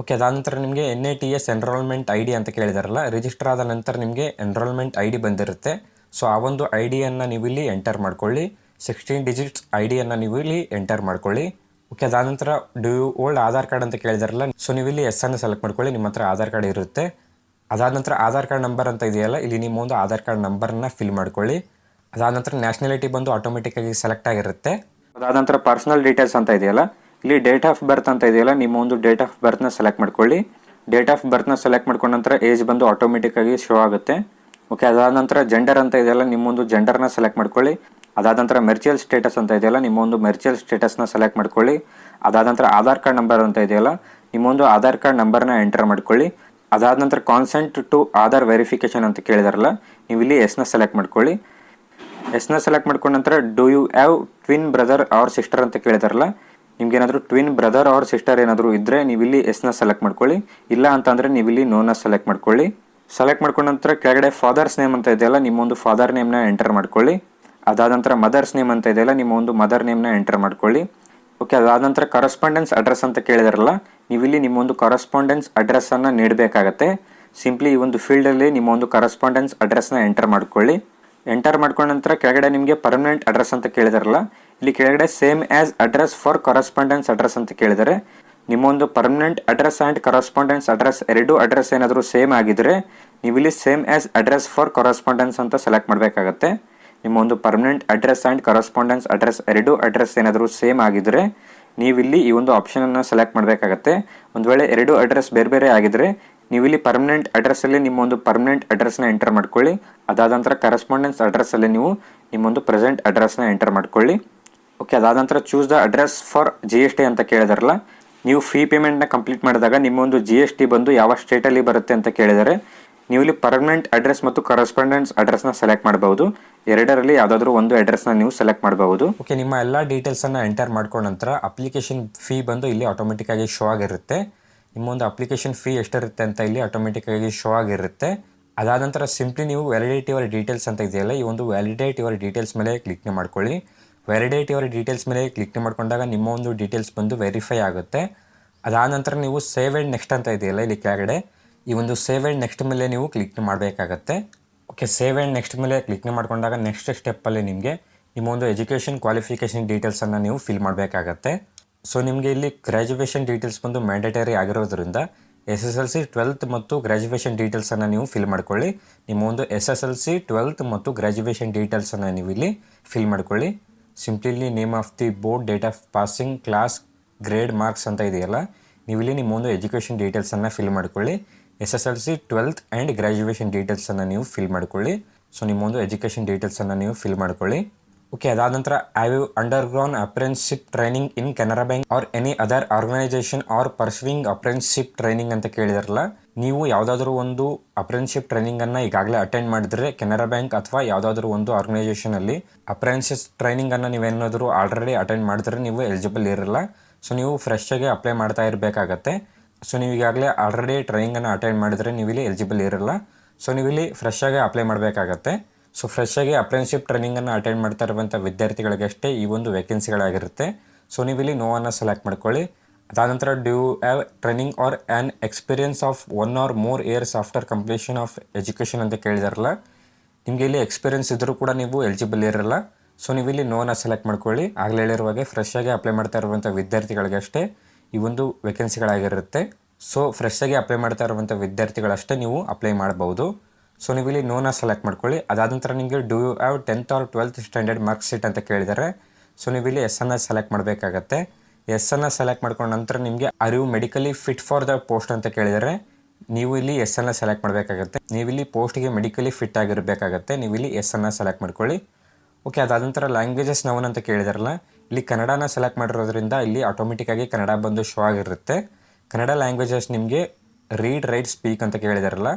ಓಕೆ ಅದಾದ ನಂತರ ನಿಮಗೆ N A T S enrolment I D ಅಂತ ಕೇಳಿದಾರಲ್ಲ ರಿಜಿಸ್ಟರ್ ಆದ ನಂತರ ನಿಮಗೆ ಎನ್ರೋಲ್ಮೆಂಟ್ ಐ ಡಿ ಬಂದಿರುತ್ತೆ. ಸೊ ಆ ಒಂದು ಐ ಡಿಯನ್ನು ನೀವು ಇಲ್ಲಿ ಎಂಟರ್ ಮಾಡ್ಕೊಳ್ಳಿ. ಸಿಕ್ಸ್ಟೀನ್ ಡಿಜಿಟ್ಸ್ ಐ ಡಿಯನ್ನು ನೀವು ಇಲ್ಲಿ ಎಂಟರ್ ಮಾಡ್ಕೊಳ್ಳಿ. ಓಕೆ ಅದಾದ ನಂತರ do you hold Aadhaar card ಅಂತ ಕೇಳಿದಾರಲ್ಲ ಸೊ ನೀವು ಇಲ್ಲಿ ಎಸ್ ಅನ್ನು ಸೆಲೆಕ್ಟ್ ಮಾಡ್ಕೊಳ್ಳಿ, ನಿಮ್ಮ ಹತ್ರ ಆಧಾರ್ ಕಾರ್ಡ್ ಇರುತ್ತೆ. ಅದಾದ ನಂತರ ಆಧಾರ್ ಕಾರ್ಡ್ ನಂಬರ್ ಅಂತ ಇದೆಯಲ್ಲ, ಇಲ್ಲಿ ನಿಮ್ಮ ಒಂದು ಆಧಾರ್ ಕಾರ್ಡ್ ನಂಬರ್ನ ಫಿಲ್ ಮಾಡ್ಕೊಳ್ಳಿ. ಅದಾದ ನಂತರ ನ್ಯಾಷನಾಲಿಟಿ ಬಂದು ಆಟೋಮೆಟಿಕ್ಕಾಗಿ ಸೆಲೆಕ್ಟ್ ಆಗಿರುತ್ತೆ. ಅದಾದ ನಂತರ ಪರ್ಸನಲ್ ಡೀಟೇಲ್ಸ್ ಅಂತ ಇದೆಯಲ್ಲ ಇಲ್ಲಿ ಡೇಟ್ ಆಫ್ ಬರ್ತ್ ಅಂತ ಇದೆಯಲ್ಲ, ನಿಮ್ಮ ಒಂದು ಡೇಟ್ ಆಫ್ ಬರ್ತ್ನ ಸೆಲೆಕ್ಟ್ ಮಾಡ್ಕೊಳ್ಳಿ. ಡೇಟ್ ಆಫ್ ಬರ್ತ್ನ ಸೆಲೆಕ್ಟ್ ಮಾಡ್ಕೊಂಡ ನಂತರ ಏಜ್ ಬಂದು ಆಟೋಮೆಟಿಕ್ಕಾಗಿ ಶೋ ಆಗುತ್ತೆ. ಓಕೆ ಅದಾದ ನಂತರ ಜೆಂಡರ್ ಅಂತ ಇದೆಯಲ್ಲ ನಿಮ್ಮೊಂದು ಜೆಂಡರ್ನ ಸೆಲೆಕ್ಟ್ ಮಾಡ್ಕೊಳ್ಳಿ. ಅದಾದ ನಂತರ ಮೆರ್ಚಿಯಲ್ ಸ್ಟೇಟಸ್ ಅಂತ ಇದೆಯಲ್ಲ ನಿಮ್ಮೊಂದು ಮೆರ್ಚಿಯಲ್ ಸ್ಟೇಟಸ್ನ ಸೆಲೆಕ್ಟ್ ಮಾಡ್ಕೊಳ್ಳಿ. ಅದಾದ ನಂತರ ಆಧಾರ್ ಕಾರ್ಡ್ ನಂಬರ್ ಅಂತ ಇದೆಯಲ್ಲ ನಿಮ್ಮೊಂದು ಆಧಾರ್ ಕಾರ್ಡ್ ನಂಬರ್ನ ಎಂಟರ್ ಮಾಡ್ಕೊಳ್ಳಿ. ಅದಾದ ನಂತರ ಕಾನ್ಸೆಂಟ್ ಟು ಆಧಾರ್ ವೆರಿಫಿಕೇಷನ್ ಅಂತ ಕೇಳಿದಾರಲ್ಲ, ನೀವು ಇಲ್ಲಿ ಎಸ್ನ ಸೆಲೆಕ್ಟ್ ಮಾಡ್ಕೊಳ್ಳಿ. ಎಸ್ನ ಸೆಲೆಕ್ಟ್ ಮಾಡ್ಕೊಂಡ ನಂತರ do you have twin brother or sister ಅಂತ ಕೇಳಿದಾರಲ್ಲ ನಿಮ್ಗೆ ಏನಾದರೂ ಟ್ವಿನ್ ಬ್ರದರ್ ಆರ್ ಸಿಸ್ಟರ್ ಏನಾದರೂ ಇದ್ದರೆ ನೀವು ಇಲ್ಲಿ ಎಸ್ನ ಸೆಲೆಕ್ಟ್ ಮಾಡ್ಕೊಳ್ಳಿ. ಇಲ್ಲ ಅಂತಂದರೆ ನೀವು ಇಲ್ಲಿ ನೋನ ಸೆಲೆಕ್ಟ್ ಮಾಡ್ಕೊಳ್ಳಿ. ಸೆಲೆಕ್ಟ್ ಮಾಡ್ಕೊಂಡ ನಂತರ ಕೆಳಗಡೆ ಫಾದರ್ಸ್ ನೇಮ್ ಅಂತ ಇದೆಯಲ್ಲ ನಿಮ್ಮ ಒಂದು ಫಾದರ್ ನೇಮ್ನ ಎಂಟರ್ ಮಾಡ್ಕೊಳ್ಳಿ. ಅದಾದ ನಂತರ ಮದರ್ಸ್ ನೇಮ್ ಅಂತ ಇದೆಯಲ್ಲ ನಿಮ್ಮ ಒಂದು ಮದರ್ ನೇಮ್ನ ಎಂಟರ್ ಮಾಡ್ಕೊಳ್ಳಿ. ಓಕೆ ಅದಾದ ನಂತರ ಕರೆಸ್ಪಾಂಡೆನ್ಸ್ ಅಡ್ರೆಸ್ ಅಂತ ಕೇಳಿದಾರಲ್ಲ ನೀವು ಇಲ್ಲಿ ನಿಮ್ಮ ಒಂದು ಕರೆಸ್ಪಾಂಡೆನ್ಸ್ ಅಡ್ರೆಸ್ಸನ್ನು ನೀಡಬೇಕಾಗತ್ತೆ. ಸಿಂಪ್ಲಿ ಈ ಒಂದು ಫೀಲ್ಡಲ್ಲಿ ನಿಮ್ಮ ಒಂದು ಕರೆಸ್ಪಾಂಡೆನ್ಸ್ ಅಡ್ರೆಸ್ನ ಎಂಟರ್ ಮಾಡ್ಕೊಳ್ಳಿ. ಎಂಟರ್ ಮಾಡ್ಕೊಂಡ ನಂತರ ಕೆಳಗಡೆ ನಿಮಗೆ ಪರ್ಮನೆಂಟ್ ಅಡ್ರೆಸ್ ಅಂತ ಕೇಳಿದಾರಲ್ಲ ಇಲ್ಲಿ ಕೆಳಗಡೆ same as address for correspondence address ಅಂತ ಕೇಳಿದರೆ ನಿಮ್ಮ ಒಂದು permanent address and correspondence address ಎರಡು ಅಡ್ರೆಸ್ ಏನಾದರೂ ಸೇಮ್ ಆಗಿದ್ರೆ ನೀವು ಇಲ್ಲಿ same as address for correspondence ಅಂತ ಸೆಲೆಕ್ಟ್ ಮಾಡಬೇಕಾಗತ್ತೆ. ನಿಮ್ಮ ಒಂದು permanent address and correspondence address ಎರಡು ಅಡ್ರೆಸ್ ಏನಾದರೂ ಸೇಮ್ ಆಗಿದ್ರೆ, ನೀವಿಲ್ಲಿ ಈ ಒಂದು ಆಪ್ಷನನ್ನು ಸೆಲೆಕ್ಟ್ ಮಾಡಬೇಕಾಗತ್ತೆ. ಒಂದು ವೇಳೆ ಎರಡು ಅಡ್ರೆಸ್ ಬೇರೆ ಬೇರೆ ಆಗಿದ್ರೆ ನೀವು ಇಲ್ಲಿ ಪರ್ಮನೆಂಟ್ ಅಡ್ರೆಸ್ಸಲ್ಲಿ ನಿಮ್ಮ ಒಂದು ಪರ್ಮನೆಂಟ್ ಅಡ್ರೆಸ್ನ ಎಂಟರ್ ಮಾಡ್ಕೊಳ್ಳಿ. ಅದಾದ ನಂತರ ಕರೆಸ್ಪಾಂಡೆನ್ಸ್ ಅಡ್ರೆಸ್ಸಲ್ಲಿ ನೀವು ನಿಮ್ಮೊಂದು ಪ್ರೆಸೆಂಟ್ ಅಡ್ರೆಸ್ನ ಎಂಟರ್ ಮಾಡ್ಕೊಳ್ಳಿ. ಓಕೆ ಅದಾದ ನಂತರ choose the address for G S T ಅಂತ ಕೇಳಿದಾರಲ್ಲ? ನೀವು ಫೀ ಪೇಮೆಂಟ್ನ ಕಂಪ್ಲೀಟ್ ಮಾಡಿದಾಗ ನಿಮ್ಮೊಂದು ಜಿ ಎಸ್ ಟಿ ಬಂದು ಯಾವ ಸ್ಟೇಟಲ್ಲಿ ಬರುತ್ತೆ ಅಂತ ಕೇಳಿದರೆ. ನೀವು ಇಲ್ಲಿ ಪರ್ಮನೆಂಟ್ ಅಡ್ರೆಸ್ ಮತ್ತು ಕರೆಸ್ಪಾಂಡೆನ್ಸ್ ಅಡ್ರೆಸ್ನ ಸೆಲೆಕ್ಟ್ ಮಾಡಬಹುದು. ಎರಡರಲ್ಲಿ ಯಾವುದಾದ್ರೂ ಒಂದು ಅಡ್ರೆಸ್ನ ನೀವು ಸೆಲೆಕ್ಟ್ ಮಾಡಬಹುದು. ಓಕೆ ನಿಮ್ಮ ಎಲ್ಲ ಡೀಟೇಲ್ಸನ್ನು ಎಂಟರ್ ಮಾಡ್ಕೊಂಡ ನಂತರ ಅಪ್ಲಿಕೇಶನ್ ಫೀ ಬಂದು ಇಲ್ಲಿ ಆಟೋಮೆಟಿಕ್ ಆಗಿ ಶೋ ಆಗಿರುತ್ತೆ. ನಿಮ್ಮೊಂದು ಅಪ್ಲಿಕೇಶನ್ ಫೀ ಎಷ್ಟಿರುತ್ತೆ ಅಂತ ಇಲ್ಲಿ ಆಟೋಮೆಟಿಕ್ ಆಗಿ ಶೋ ಆಗಿರುತ್ತೆ. ಅದಾದ ನಂತರ ಸಿಂಪ್ಲಿ ನೀವು ವ್ಯಾಲಿಡೇಟ್ ಯುವರ್ ಡೀಟೇಲ್ಸ್ ಅಂತ ಇದೆಯಲ್ಲ, ಈ ಒಂದು ವ್ಯಾಲಿಡೇಟ್ ಯುವರ್ ಡೀಟೇಲ್ಸ್ ಮೇಲೆ ಕ್ಲಿಕ್ ಮಾಡ್ಕೊಳ್ಳಿ. ವ್ಯಾಲಿಡೇಟ್ ಅವರ ಡೀಟೇಲ್ಸ್ ಮೇಲೆ ಕ್ಲಿಕ್ ಮಾಡಿಕೊಂಡಾಗ ನಿಮ್ಮ ಒಂದು ಡೀಟೇಲ್ಸ್ ಬಂದು ವೆರಿಫೈ ಆಗುತ್ತೆ. ಅದಾದ ನಂತರ ನೀವು ಸೇವ್ ಆ್ಯಂಡ್ ನೆಕ್ಸ್ಟ್ ಅಂತ ಇದೆಯಲ್ಲ, ಇಲ್ಲಿ ಕೆಳಗಡೆ. ಈ ಒಂದು ಸೇವ್ ಆ್ಯಂಡ್ ನೆಕ್ಸ್ಟ್ ಮೇಲೆ ನೀವು ಕ್ಲಿಕ್ ಮಾಡಬೇಕಾಗತ್ತೆ. ಓಕೆ ಸೇವ್ ಆ್ಯಂಡ್ ನೆಕ್ಸ್ಟ್ ಮೇಲೆ ಕ್ಲಿಕ್ ಮಾಡ್ಕೊಂಡಾಗ ನೆಕ್ಸ್ಟ್ ಸ್ಟೆಪ್ಪಲ್ಲಿ ನಿಮಗೆ ನಿಮ್ಮ ಒಂದು ಎಜುಕೇಷನ್ ಕ್ವಾಲಿಫಿಕೇಷನ್ ಡೀಟೇಲ್ಸನ್ನು ನೀವು ಫಿಲ್ ಮಾಡಬೇಕಾಗತ್ತೆ. ಸೊ ನಿಮಗೆ ಇಲ್ಲಿ ಗ್ರ್ಯಾಜುಯೇಷನ್ ಡೀಟೇಲ್ಸ್ ಬಂದು ಮ್ಯಾಂಡೇಟರಿ ಆಗಿರೋದ್ರಿಂದ S S L C twelfth ಮತ್ತು ಗ್ರ್ಯಾಜುಯೇಷನ್ ಡೀಟೇಲ್ಸನ್ನು ನೀವು ಫಿಲ್ ಮಾಡ್ಕೊಳ್ಳಿ. ನಿಮ್ಮ ಒಂದು S S L C twelfth ಮತ್ತು ಗ್ರ್ಯಾಜುಯೇಷನ್ ಡೀಟೇಲ್ಸನ್ನು ನೀವು ಇಲ್ಲಿ ಫಿಲ್ ಮಾಡ್ಕೊಳ್ಳಿ. Simply name of the board date of passing class grade marks ಅಂತ ಇದೆಯಲ್ಲ? ನೀವು ಇಲ್ಲಿ ನಿಮ್ಮ ಒಂದು ಎಜುಕೇಷನ್ ಡೀಟೇಲ್ಸನ್ನು ಫಿಲ್ ಮಾಡ್ಕೊಳ್ಳಿ. S S L C twelfth and graduation ಡೀಟೇಲ್ಸನ್ನು ನೀವು ಫಿಲ್ ಮಾಡ್ಕೊಳ್ಳಿ. ಸೊ ನಿಮ್ಮೊಂದು ಎಜುಕೇಷನ್ ಡೀಟೇಲ್ಸನ್ನು ನೀವು ಫಿಲ್ ಮಾಡ್ಕೊಳ್ಳಿ. ಓಕೆ ಅದಾದ ನಂತರ I undergone apprentice training in Canara bank or any other organisation or pursuing apprenticeship training ಅಂತ ಕೇಳಿದಾರಲ್ಲ? ನೀವು ಯಾವುದಾದ್ರೂ ಒಂದು ಅಪ್ರೆಂಟಿಸ್ಶಿಪ್ ಟ್ರೈನಿಂಗನ್ನು ಈಗಾಗಲೇ ಅಟೆಂಡ್ ಮಾಡಿದ್ರೆ ಕೆನರಾ ಬ್ಯಾಂಕ್ ಅಥವಾ ಯಾವುದಾದ್ರೂ ಒಂದು ಆರ್ಗನೈಸೇಷನಲ್ಲಿ ಅಪ್ರೆಂಟಿಸ್ ಟ್ರೈನಿಂಗನ್ನು ನೀವೇನಾದರೂ ಆಲ್ರೆಡಿ ಅಟೆಂಡ್ ಮಾಡಿದ್ರೆ ನೀವು ಎಲಿಜಿಬಲ್ ಇರಲ್ಲ. ಸೊ ನೀವು ಫ್ರೆಶ್ ಆಗಿ ಅಪ್ಲೈ ಮಾಡ್ತಾ ಇರಬೇಕಾಗತ್ತೆ. ಸೊ ನೀವು ಈಗಾಗಲೇ ಆಲ್ರೆಡಿ ಟ್ರೈನಿಂಗನ್ನು ಅಟೆಂಡ್ ಮಾಡಿದರೆ ನೀವು ಇಲ್ಲಿ ಎಲಿಜಿಬಲ್ ಇರಲ್ಲ. ಸೊ ನೀವು ಇಲ್ಲಿ ಫ್ರೆಶ್ ಆಗಿ ಅಪ್ಲೈ ಮಾಡಬೇಕಾಗತ್ತೆ. ಸೊ ಫ್ರೆಶ್ ಆಗಿ ಅಪ್ರೆಂಟಿಸ್ಶಿಪ್ ಟ್ರೈನಿಂಗನ್ನು ಅಟೆಂಡ್ ಮಾಡ್ತಾ ಇರುವಂಥ ವಿದ್ಯಾರ್ಥಿಗಳಿಗೆ ಅಷ್ಟೇ ಈ ಒಂದು ವೇಕೆನ್ಸಿಗಳಾಗಿರುತ್ತೆ ಸೊ ನೀವು ಇಲ್ಲಿ ನೋವನ್ನು ಸೆಲೆಕ್ಟ್ ಮಾಡ್ಕೊಳ್ಳಿ. ಅದಾದ ನಂತರ do have training or an experience of one or more years after completion of education ಅಂತ ಕೇಳಿದಾರಲ್ಲ? ನಿಮಗೆ ಇಲ್ಲಿ ಎಕ್ಸ್ಪೀರಿಯನ್ಸ್ ಇದ್ದರೂ ಕೂಡ ನೀವು ಎಲಿಜಿಬಲ್ ಇರಲ್ಲ. ಸೊ ನೀವು ಇಲ್ಲಿ ನೋನ ಸೆಲೆಕ್ಟ್ ಮಾಡ್ಕೊಳ್ಳಿ. ಆಗಲೇ ಹೇಳಿರುವಾಗೆ ಫ್ರೆಶ್ ಆಗಿ ಅಪ್ಲೈ ಮಾಡ್ತಾ ಇರುವಂಥ ವಿದ್ಯಾರ್ಥಿಗಳಿಗೆ ಅಷ್ಟೇ ಈ ಒಂದು ವೇಕೆನ್ಸಿಗಳಾಗಿರುತ್ತೆ ಸೊ ಫ್ರೆಶ್ ಆಗಿ ಅಪ್ಲೈ ಮಾಡ್ತಾ ಇರುವಂಥ ವಿದ್ಯಾರ್ಥಿಗಳಷ್ಟೇ ನೀವು ಅಪ್ಲೈ ಮಾಡ್ಬೋದು ಸೊ ನೀವು ಇಲ್ಲಿ ನೋನ ಸೆಲೆಕ್ಟ್ ಮಾಡ್ಕೊಳ್ಳಿ. ಅದಾದ ನಂತರ ನಿಮಗೆ do you have tenth or twelfth standard mark sheet ಅಂತ ಕೇಳಿದ್ದಾರೆ ಸೊ ನೀವು ಇಲ್ಲಿ ಎಸ್ ಅನ್ನು ಸೆಲೆಕ್ಟ್ ಮಾಡಬೇಕಾಗತ್ತೆ. ಎಸ್ ಅನ್ನು ಸೆಲೆಕ್ಟ್ ಮಾಡ್ಕೊಂಡ ನಂತರ ನಿಮಗೆ are you medically fit for the post ಅಂತ ಕೇಳಿದರೆ, ನೀವು ಇಲ್ಲಿ ಎಸ್ ಅನ್ನು ಸೆಲೆಕ್ಟ್ ಮಾಡಬೇಕಾಗತ್ತೆ. ನೀವು ಇಲ್ಲಿ ಪೋಸ್ಟ್ಗೆ ಮೆಡಿಕಲಿ ಫಿಟ್ ಆಗಿರಬೇಕಾಗತ್ತೆ. ನೀವು ಇಲ್ಲಿ ಎಸ್ ಅನ್ನು ಸೆಲೆಕ್ಟ್ ಮಾಡ್ಕೊಳ್ಳಿ. ಓಕೆ ಅದಾದ ನಂತರ ಲ್ಯಾಂಗ್ವೇಜಸ್ ನವನ್ ಅಂತ ಕೇಳಿದಾರಲ್ಲ, ಇಲ್ಲಿ ಕನ್ನಡನ ಸೆಲೆಕ್ಟ್ ಮಾಡಿರೋದ್ರಿಂದ ಇಲ್ಲಿ ಆಟೋಮೆಟಿಕ್ಕಾಗಿ ಕನ್ನಡ ಬಂದು ಶೋ ಆಗಿರುತ್ತೆ. ಕನ್ನಡ ಲ್ಯಾಂಗ್ವೇಜಸ್ ನಿಮಗೆ ರೀಡ್ ರೈಟ್ ಸ್ಪೀಕ್ ಅಂತ ಕೇಳಿದಾರಲ್ಲ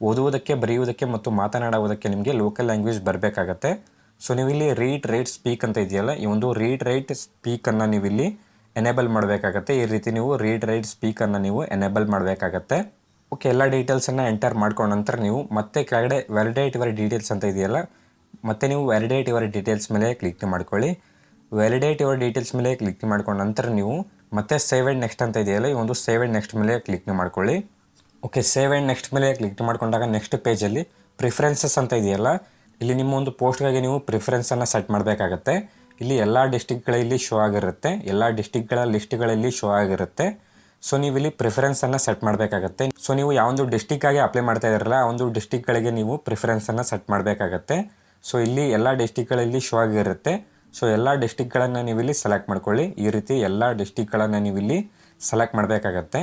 ಓದುವುದಕ್ಕೆ, ಬರೆಯುವುದಕ್ಕೆ ಮತ್ತು ಮಾತನಾಡುವುದಕ್ಕೆ ನಿಮಗೆ ಲೋಕಲ್ ಲ್ಯಾಂಗ್ವೇಜ್ ಬರಬೇಕಾಗತ್ತೆ. ಸೊ ನೀವು ಇಲ್ಲಿ ರೀಡ್ ರೈಟ್ ಸ್ಪೀಕ್ ಅಂತ ಇದೆಯಲ್ಲ, ಈ ಒಂದು ರೀಡ್ ರೈಟ್ ಸ್ಪೀಕನ್ನು ನೀವು ಇಲ್ಲಿ ಎನೇಬಲ್ ಮಾಡಬೇಕಾಗತ್ತೆ. ಈ ರೀತಿ ನೀವು ರೀಡ್ ರೈಟ್ ಸ್ಪೀಕನ್ನು ನೀವು ಎನೇಬಲ್ ಮಾಡಬೇಕಾಗತ್ತೆ. ಓಕೆ ಎಲ್ಲ ಡೀಟೇಲ್ಸನ್ನು ಎಂಟರ್ ಮಾಡ್ಕೊಂಡ ನಂತರ ನೀವು ಮತ್ತೆ ಕೆಳಗಡೆ ವ್ಯಾಲಿಡೇಟ್ ಯುವರ್ ಡೀಟೇಲ್ಸ್ ಅಂತ ಇದೆಯಲ್ಲ, ಮತ್ತೆ ನೀವು ವ್ಯಾಲಿಡೇಟ್ ಯುವರ್ ಡೀಟೇಲ್ಸ್ ಮೇಲೆ ಕ್ಲಿಕ್ ಮಾಡ್ಕೊಳ್ಳಿ. ವ್ಯಾಲಿಡೇಟ್ ಯುವರ್ ಡೀಟೇಲ್ಸ್ ಮೇಲೆ ಕ್ಲಿಕ್ ಮಾಡ್ಕೊಂಡ ನಂತರ ನೀವು ಮತ್ತೆ ಸೇವ್ ಆ್ಯಂಡ್ ನೆಕ್ಸ್ಟ್ ಅಂತ ಇದೆಯಲ್ಲ, ಈ ಒಂದು ಸೇವ್ ಆ್ಯಂಡ್ ನೆಕ್ಸ್ಟ್ ಮೇಲೆ ಕ್ಲಿಕ್ ಮಾಡ್ಕೊಳ್ಳಿ. ಓಕೆ ಸೇವ್ ಆ್ಯಂಡ್ ನೆಕ್ಸ್ಟ್ ಮೇಲೆ ಕ್ಲಿಕ್ ಮಾಡ್ಕೊಂಡಾಗ ನೆಕ್ಸ್ಟ್ ಪೇಜಲ್ಲಿ ಪ್ರಿಫರೆನ್ಸಸ್ ಅಂತ ಇದೆಯಲ್ಲ, ಇಲ್ಲಿ ನಿಮ್ಮ ಒಂದು ಪೋಸ್ಟ್ಗಾಗಿ ನೀವು ಪ್ರಿಫರೆನ್ಸನ್ನು ಸೆಟ್ ಮಾಡಬೇಕಾಗತ್ತೆ. ಇಲ್ಲಿ ಎಲ್ಲ ಡಿಸ್ಟಿಕ್ಗಳಲ್ಲಿ ಶೋ ಆಗಿರುತ್ತೆ, ಎಲ್ಲ ಡಿಸ್ಟಿಕ್ಗಳ ಲಿಸ್ಟ್ಗಳಲ್ಲಿ ಶೋ ಆಗಿರುತ್ತೆ. ಸೊ ನೀವು ಇಲ್ಲಿ ಪ್ರಿಫರೆನ್ಸನ್ನು ಸೆಟ್ ಮಾಡಬೇಕಾಗತ್ತೆ. ಸೊ ನೀವು ಯಾವೊಂದು ಡಿಸ್ಟಿಕ್ಕಾಗಿ ಅಪ್ಲೈ ಮಾಡ್ತಾ ಇದ್ದಾರಲ್ಲ, ಆ ಒಂದು ಡಿಸ್ಟಿಕ್ಗಳಿಗೆ ನೀವು ಪ್ರಿಫರೆನ್ಸನ್ನು ಸೆಟ್ ಮಾಡಬೇಕಾಗತ್ತೆ. ಸೊ ಇಲ್ಲಿ ಎಲ್ಲ ಡಿಸ್ಟಿಕ್ಗಳಲ್ಲಿ ಶೋ ಆಗಿರುತ್ತೆ. ಸೊ ಎಲ್ಲ ಡಿಸ್ಟಿಕ್ಗಳನ್ನು ನೀವು ಇಲ್ಲಿ ಸೆಲೆಕ್ಟ್ ಮಾಡ್ಕೊಳ್ಳಿ. ಈ ರೀತಿ ಎಲ್ಲ ಡಿಸ್ಟಿಕ್ಗಳನ್ನು ನೀವು ಇಲ್ಲಿ ಸೆಲೆಕ್ಟ್ ಮಾಡಬೇಕಾಗತ್ತೆ.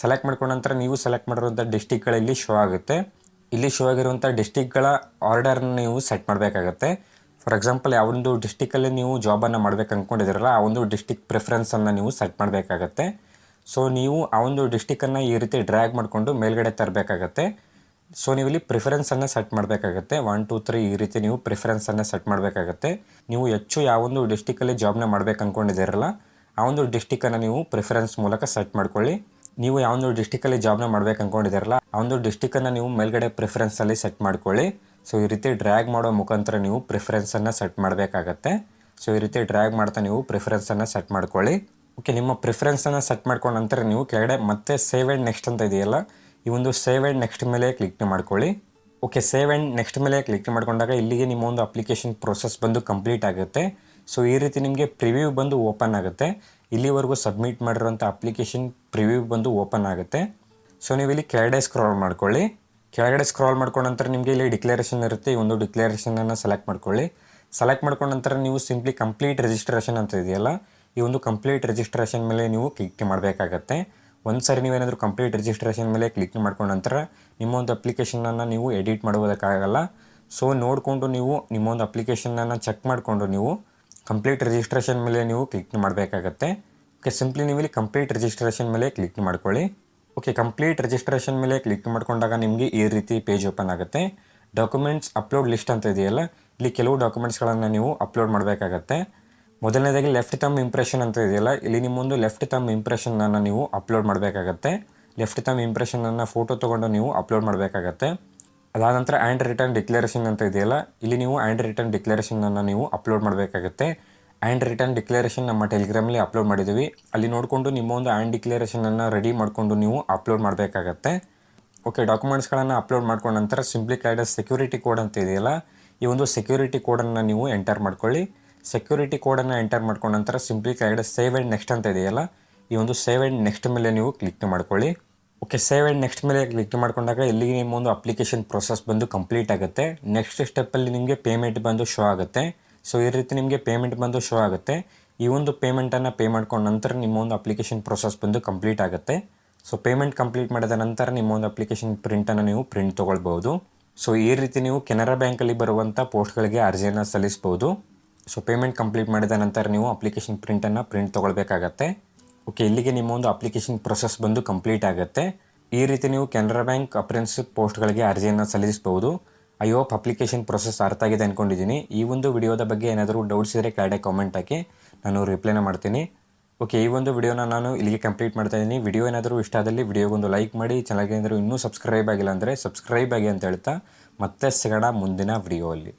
ಸೆಲೆಕ್ಟ್ ಮಾಡ್ಕೊಂಡ ನಂತರ ನೀವು ಸೆಲೆಕ್ಟ್ ಮಾಡಿರುವಂಥ ಡಿಸ್ಟಿಕ್ಗಳಲ್ಲಿ ಶೋ ಆಗುತ್ತೆ. ಇಲ್ಲಿ ಶೋ ಆಗಿರುವಂಥ ಡಿಸ್ಟಿಕ್ಗಳ ಆರ್ಡರ್ನ ನೀವು ಸೆಟ್ ಮಾಡಬೇಕಾಗತ್ತೆ. ಫಾರ್ ಎಕ್ಸಾಂಪಲ್ ಯಾವೊಂದು ಡಿಸ್ಟಿಕಲ್ಲಿ ನೀವು ಜಾಬನ್ನು ಮಾಡ್ಬೇಕು ಅಂದ್ಕೊಂಡಿದ್ದೀರಲ್ಲ ಆ ಒಂದು ಡಿಸ್ಟಿಕ್ ಪ್ರಿಫರೆನ್ಸನ್ನು ನೀವು ಸೆಟ್ ಮಾಡಬೇಕಾಗತ್ತೆ. ಸೊ ನೀವು ಆ ಒಂದು ಡಿಸ್ಟಿಕನ್ನು ಈ ರೀತಿ ಡ್ರ್ಯಾಗ್ ಮಾಡಿಕೊಂಡು ಮೇಲ್ಗಡೆ ತರಬೇಕಾಗತ್ತೆ. ಸೊ ನೀವು ಇಲ್ಲಿ ಪ್ರಿಫರೆನ್ಸನ್ನು ಸೆಟ್ ಮಾಡಬೇಕಾಗತ್ತೆ. ಒನ್ ಟು ತ್ರೀ ಈ ರೀತಿ ನೀವು ಪ್ರಿಫರೆನ್ಸನ್ನು ಸೆಟ್ ಮಾಡಬೇಕಾಗತ್ತೆ. ನೀವು ಹೆಚ್ಚು ಯಾವೊಂದು ಡಿಸ್ಟಿಕಲ್ಲಿ ಜಾಬ್ನ ಮಾಡ್ಬೇಕು ಅಂದ್ಕೊಂಡಿದ್ದೀರಲ್ಲ ಆ ಒಂದು ಡಿಸ್ಟಿಕನ್ನು ನೀವು ಪ್ರಿಫರೆನ್ಸ್ ಮೂಲಕ ಸೆಟ್ ಮಾಡ್ಕೊಳ್ಳಿ. ನೀವು ಯಾವೊಂದು ಡಿಸ್ಟಿಕಲ್ಲಿ ಜಾಬ್ನ ಮಾಡ್ಬೇಕು ಅಂದ್ಕೊಂಡಿದ್ದೀರಲ್ಲ ಆ ಒಂದು ಡಿಸ್ಟಿಕನ್ನು ನೀವು ಮೇಲ್ಗಡೆ ಪ್ರಿಫರೆನ್ಸಲ್ಲಿ ಸೆಟ್ ಮಾಡ್ಕೊಳ್ಳಿ. ಸೊ ಈ ರೀತಿ ಡ್ರ್ಯಾಗ್ ಮಾಡೋ ಮುಖಾಂತರ ನೀವು ಪ್ರಿಫರೆನ್ಸನ್ನು ಸೆಟ್ ಮಾಡಬೇಕಾಗತ್ತೆ. ಸೊ ಈ ರೀತಿ ಡ್ರ್ಯಾಗ್ ಮಾಡ್ತಾ ನೀವು ಪ್ರಿಫರೆನ್ಸನ್ನು ಸೆಟ್ ಮಾಡ್ಕೊಳ್ಳಿ. ಓಕೆ ನಿಮ್ಮ ಪ್ರಿಫರೆನ್ಸನ್ನು ಸೆಟ್ ಮಾಡ್ಕೊಂಡ ನಂತರ ನೀವು ಕೆಳಗಡೆ ಮತ್ತೆ ಸೇವ್ ಆ್ಯಂಡ್ ನೆಕ್ಸ್ಟ್ ಅಂತ ಇದೆಯಲ್ಲ, ಈ ಒಂದು ಸೇವ್ ಆ್ಯಂಡ್ ನೆಕ್ಸ್ಟ್ ಮೇಲೆ ಕ್ಲಿಕ್ ಮಾಡ್ಕೊಳ್ಳಿ. ಓಕೆ ಸೇವ್ ಆ್ಯಂಡ್ ನೆಕ್ಸ್ಟ್ ಮೇಲೆ ಕ್ಲಿಕ್ ಮಾಡ್ಕೊಂಡಾಗ ಇಲ್ಲಿಗೆ ನಿಮ್ಮ ಒಂದು ಅಪ್ಲಿಕೇಶನ್ ಪ್ರೊಸೆಸ್ ಬಂದು ಕಂಪ್ಲೀಟ್ ಆಗುತ್ತೆ. ಸೊ ಈ ರೀತಿ ನಿಮಗೆ ಪ್ರಿವ್ಯೂ ಬಂದು ಓಪನ್ ಆಗುತ್ತೆ. ಇಲ್ಲಿವರೆಗೂ ಸಬ್ಮಿಟ್ ಮಾಡಿರೋಂಥ ಅಪ್ಲಿಕೇಶನ್ ಪ್ರಿವ್ಯೂ ಬಂದು ಓಪನ್ ಆಗುತ್ತೆ. ಸೊ ನೀವು ಇಲ್ಲಿ ಕೆಳಗಡೆ ಸ್ಕ್ರಾಲ್ ಮಾಡ್ಕೊಳ್ಳಿ. ಕೆಳಗಡೆ ಸ್ಕ್ರಾಲ್ ಮಾಡ್ಕೊಂಡ ನಂತರ ನಿಮಗೆ ಇಲ್ಲಿ ಡಿಕ್ಲರೇಷನ್ ಇರುತ್ತೆ. ಈ ಒಂದು ಡಿಕ್ಲರೇಷನನ್ನು ಸೆಲೆಕ್ಟ್ ಮಾಡ್ಕೊಳ್ಳಿ. ಸೆಲೆಕ್ಟ್ ಮಾಡ್ಕೊಂಡ ನಂತರ ನೀವು ಸಿಂಪ್ಲಿ ಕಂಪ್ಲೀಟ್ ರಿಜಿಸ್ಟ್ರೇಷನ್ ಅಂತ ಇದೆಯಲ್ಲ, ಈ ಒಂದು ಕಂಪ್ಲೀಟ್ ರಿಜಿಸ್ಟ್ರೇಷನ್ ಮೇಲೆ ನೀವು ಕ್ಲಿಕ್ ಮಾಡಬೇಕಾಗತ್ತೆ. ಒಂದು ಸಾರಿ ನೀವೇನಾದರೂ ಕಂಪ್ಲೀಟ್ ರಿಜಿಸ್ಟ್ರೇಷನ್ ಮೇಲೆ ಕ್ಲಿಕ್ ಮಾಡ್ಕೊಂಡ ನಂತರ ನಿಮ್ಮ ಒಂದು ಅಪ್ಲಿಕೇಶನನ್ನು ನೀವು ಎಡಿಟ್ ಮಾಡೋದಕ್ಕಾಗಲ್ಲ ಸೊ ನೋಡಿಕೊಂಡು ನೀವು ನಿಮ್ಮ ಒಂದು ಅಪ್ಲಿಕೇಶನನ್ನು ಚೆಕ್ ಮಾಡಿಕೊಂಡು ನೀವು ಕಂಪ್ಲೀಟ್ ರಿಜಿಸ್ಟ್ರೇಷನ್ ಮೇಲೆ ನೀವು ಕ್ಲಿಕ್ ಮಾಡಬೇಕಾಗತ್ತೆ. ಓಕೆ ಸಿಂಪ್ಲಿ ನೀವು ಇಲ್ಲಿ ಕಂಪ್ಲೀಟ್ ರಿಜಿಸ್ಟ್ರೇಷನ್ ಮೇಲೆ ಕ್ಲಿಕ್ ಮಾಡ್ಕೊಳ್ಳಿ. ಓಕೆ ಕಂಪ್ಲೀಟ್ ರಿಜಿಸ್ಟ್ರೇಷನ್ ಮೇಲೆ ಕ್ಲಿಕ್ ಮಾಡಿಕೊಂಡಾಗ ನಿಮಗೆ ಈ ರೀತಿ ಪೇಜ್ ಓಪನ್ ಆಗುತ್ತೆ. ಡಾಕ್ಯುಮೆಂಟ್ಸ್ ಅಪ್ಲೋಡ್ ಲಿಸ್ಟ್ ಅಂತ ಇದೆಯಲ್ಲ, ಇಲ್ಲಿ ಕೆಲವು ಡಾಕ್ಯುಮೆಂಟ್ಸ್ಗಳನ್ನು ನೀವು ಅಪ್ಲೋಡ್ ಮಾಡಬೇಕಾಗತ್ತೆ. ಮೊದಲನೇದಾಗಿ ಲೆಫ್ಟ್ ತಮ್ ಇಂಪ್ರೆಷನ್ ಅಂತ ಇದೆಯಲ್ಲ, ಇಲ್ಲಿ ನಿಮ್ಮೊಂದು ಲೆಫ್ಟ್ ತಮ್ ಇಂಪ್ರೆಷನನ್ನು ನೀವು ಅಪ್ಲೋಡ್ ಮಾಡಬೇಕಾಗತ್ತೆ. ಲೆಫ್ಟ್ ತಮ್ ಇಂಪ್ರೆಷನನ್ನು ಫೋಟೋ ತೊಗೊಂಡು ನೀವು ಅಪ್ಲೋಡ್ ಮಾಡಬೇಕಾಗತ್ತೆ. ಅದಾದ ನಂತರ ಆ್ಯಂಡ್ ರಿಟರ್ನ್ ಡಿಕ್ಲರೇಷನ್ ಅಂತ ಇದೆಯಲ್ಲ, ಇಲ್ಲಿ ನೀವು ಆ್ಯಂಡ್ ರಿಟರ್ನ್ ಡಿಕ್ಲರೇಷನನ್ನು ನೀವು ಅಪ್ಲೋಡ್ ಮಾಡಬೇಕಾಗುತ್ತೆ. ಆ್ಯಂಡ್ ರಿಟರ್ನ್ ಡಿಕ್ಲರೇಷನ್ ನಮ್ಮ ಟೆಲಿಗ್ರಾಮಲ್ಲಿ ಅಪ್ಲೋಡ್ ಮಾಡಿದ್ದೀವಿ. ಅಲ್ಲಿ ನೋಡಿಕೊಂಡು ನಿಮ್ಮ ಒಂದು ಆ್ಯಂಡ್ ಡಿಕ್ಲರೇಷನನ್ನು ರೆಡಿ ಮಾಡಿಕೊಂಡು ನೀವು ಅಪ್ಲೋಡ್ ಮಾಡಬೇಕಾಗತ್ತೆ. ಓಕೆ ಡಾಕ್ಯುಮೆಂಟ್ಸ್ಗಳನ್ನು ಅಪ್ಲೋಡ್ ಮಾಡ್ಕೊಂಡ ನಂತರ ಸಿಂಪ್ಲಿ ಕ್ಲೈಡ ಸೆಕ್ಯೂರಿಟಿ ಕೋಡ್ ಅಂತ ಇದೆಯಲ್ಲ, ಈ ಒಂದು ಸೆಕ್ಯೂರಿಟಿ ಕೋಡನ್ನು ನೀವು ಎಂಟರ್ ಮಾಡ್ಕೊಳ್ಳಿ. ಸೆಕ್ಯೂರಿಟಿ ಕೋಡನ್ನು ಎಂಟರ್ ಮಾಡ್ಕೊಂಡ ನಂತರ ಸಿಂಪ್ಲಿ ಕ್ಲೈಡ ಸೇವ್ ಆ್ಯಂಡ್ ನೆಕ್ಸ್ಟ್ ಅಂತ ಇದೆಯಲ್ಲ, ಈ ಒಂದು ಸೇವ್ ಆ್ಯಂಡ್ ನೆಕ್ಸ್ಟ್ ಮೇಲೆ ನೀವು ಕ್ಲಿಕ್ ಮಾಡ್ಕೊಳ್ಳಿ. ಓಕೆ ಸೇವ್ ಆ್ಯಂಡ್ ನೆಕ್ಸ್ಟ್ ಮೇಲೆ ಕ್ಲಿಕ್ ಮಾಡ್ಕೊಂಡಾಗ ಇಲ್ಲಿಗೆ ನಿಮ್ಮ ಒಂದು ಅಪ್ಲಿಕೇಶನ್ ಪ್ರೊಸೆಸ್ ಬಂದು ಕಂಪ್ಲೀಟ್ ಆಗುತ್ತೆ ನೆಕ್ಸ್ಟ್ ಸ್ಟೆಪ್ಪಲ್ಲಿ ನಿಮಗೆ ಪೇಮೆಂಟ್ ಬಂದು ಶೋ ಆಗುತ್ತೆ ಸೊ ಈ ರೀತಿ ನಿಮಗೆ ಪೇಮೆಂಟ್ ಬಂದು ಶೋ ಆಗುತ್ತೆ. ಈ ಒಂದು ಪೇಮೆಂಟನ್ನು ಪೇ ಮಾಡ್ಕೊಂಡ ನಂತರ ನಿಮ್ಮ ಒಂದು ಅಪ್ಲಿಕೇಶನ್ ಪ್ರೊಸೆಸ್ ಬಂದು ಕಂಪ್ಲೀಟ್ ಆಗುತ್ತೆ. ಸೊ ಪೇಮೆಂಟ್ ಕಂಪ್ಲೀಟ್ ಮಾಡಿದ ನಂತರ ನಿಮ್ಮ ಒಂದು ಅಪ್ಲಿಕೇಶನ್ ಪ್ರಿಂಟನ್ನು ನೀವು ಪ್ರಿಂಟ್ ತೊಗೊಳ್ಬೋದು ಸೊ ಈ ರೀತಿ ನೀವು ಕೆನರಾ ಬ್ಯಾಂಕಲ್ಲಿ ಬರುವಂಥ ಪೋಸ್ಟ್ಗಳಿಗೆ ಅರ್ಜಿಯನ್ನು ಸಲ್ಲಿಸ್ಬೋದು ಸೊ ಪೇಮೆಂಟ್ ಕಂಪ್ಲೀಟ್ ಮಾಡಿದ ನಂತರ ನೀವು ಅಪ್ಲಿಕೇಶನ್ ಪ್ರಿಂಟನ್ನು ಪ್ರಿಂಟ್ ತೊಗೊಳ್ಬೇಕಾಗತ್ತೆ. ಓಕೆ, ಇಲ್ಲಿಗೆ ನಿಮ್ಮ ಒಂದು ಅಪ್ಲಿಕೇಶನ್ ಪ್ರೊಸೆಸ್ ಬಂದು ಕಂಪ್ಲೀಟ್ ಆಗುತ್ತೆ. ಈ ರೀತಿ ನೀವು ಕೆನರಾ ಬ್ಯಾಂಕ್ ಅಪ್ರೆನ್ಸಿಪ್ ಪೋಸ್ಟ್ಗಳಿಗೆ ಅರ್ಜಿಯನ್ನು ಸಲ್ಲಿಸಬಹುದು. ಐ ಹೋಪ್ ಅಪ್ಲಿಕೇಶನ್ ಪ್ರೊಸೆಸ್ ಅರ್ಥ ಆಗಿದೆ ಅಂದ್ಕೊಂಡಿದ್ದೀನಿ ಈ ಒಂದು ವಿಡಿಯೋದ ಬಗ್ಗೆ ಏನಾದರೂ ಡೌಟ್ಸ್ ಇದ್ದರೆ ಕೆಳಗಡೆ ಕಾಮೆಂಟ್ ಹಾಕಿ. ನಾನು ರಿಪ್ಲೈನ ಮಾಡ್ತೀನಿ. ಓಕೆ, ಈ ಒಂದು ವಿಡಿಯೋನ ನಾನು ಇಲ್ಲಿಗೆ ಕಂಪ್ಲೀಟ್ ಮಾಡ್ತಾ ಇದ್ದೀನಿ. ವಿಡಿಯೋ ಏನಾದರೂ ಇಷ್ಟ ಆದಲ್ಲಿ ವಿಡಿಯೋಗೊಂದು ಲೈಕ್ ಮಾಡಿ. ಚಾನಲ್ಗೆ ಏನಾದರೂ ಇನ್ನೂ ಸಬ್ಸ್ಕ್ರೈಬ್ ಆಗಿಲ್ಲ ಅಂದರೆ ಸಬ್ಸ್ಕ್ರೈಬ್ ಆಗಿ ಅಂತ ಹೇಳ್ತಾ. ಮತ್ತೆ ಸಿಗೋಣ ಮುಂದಿನ ವಿಡಿಯೋ ಅಲ್ಲಿ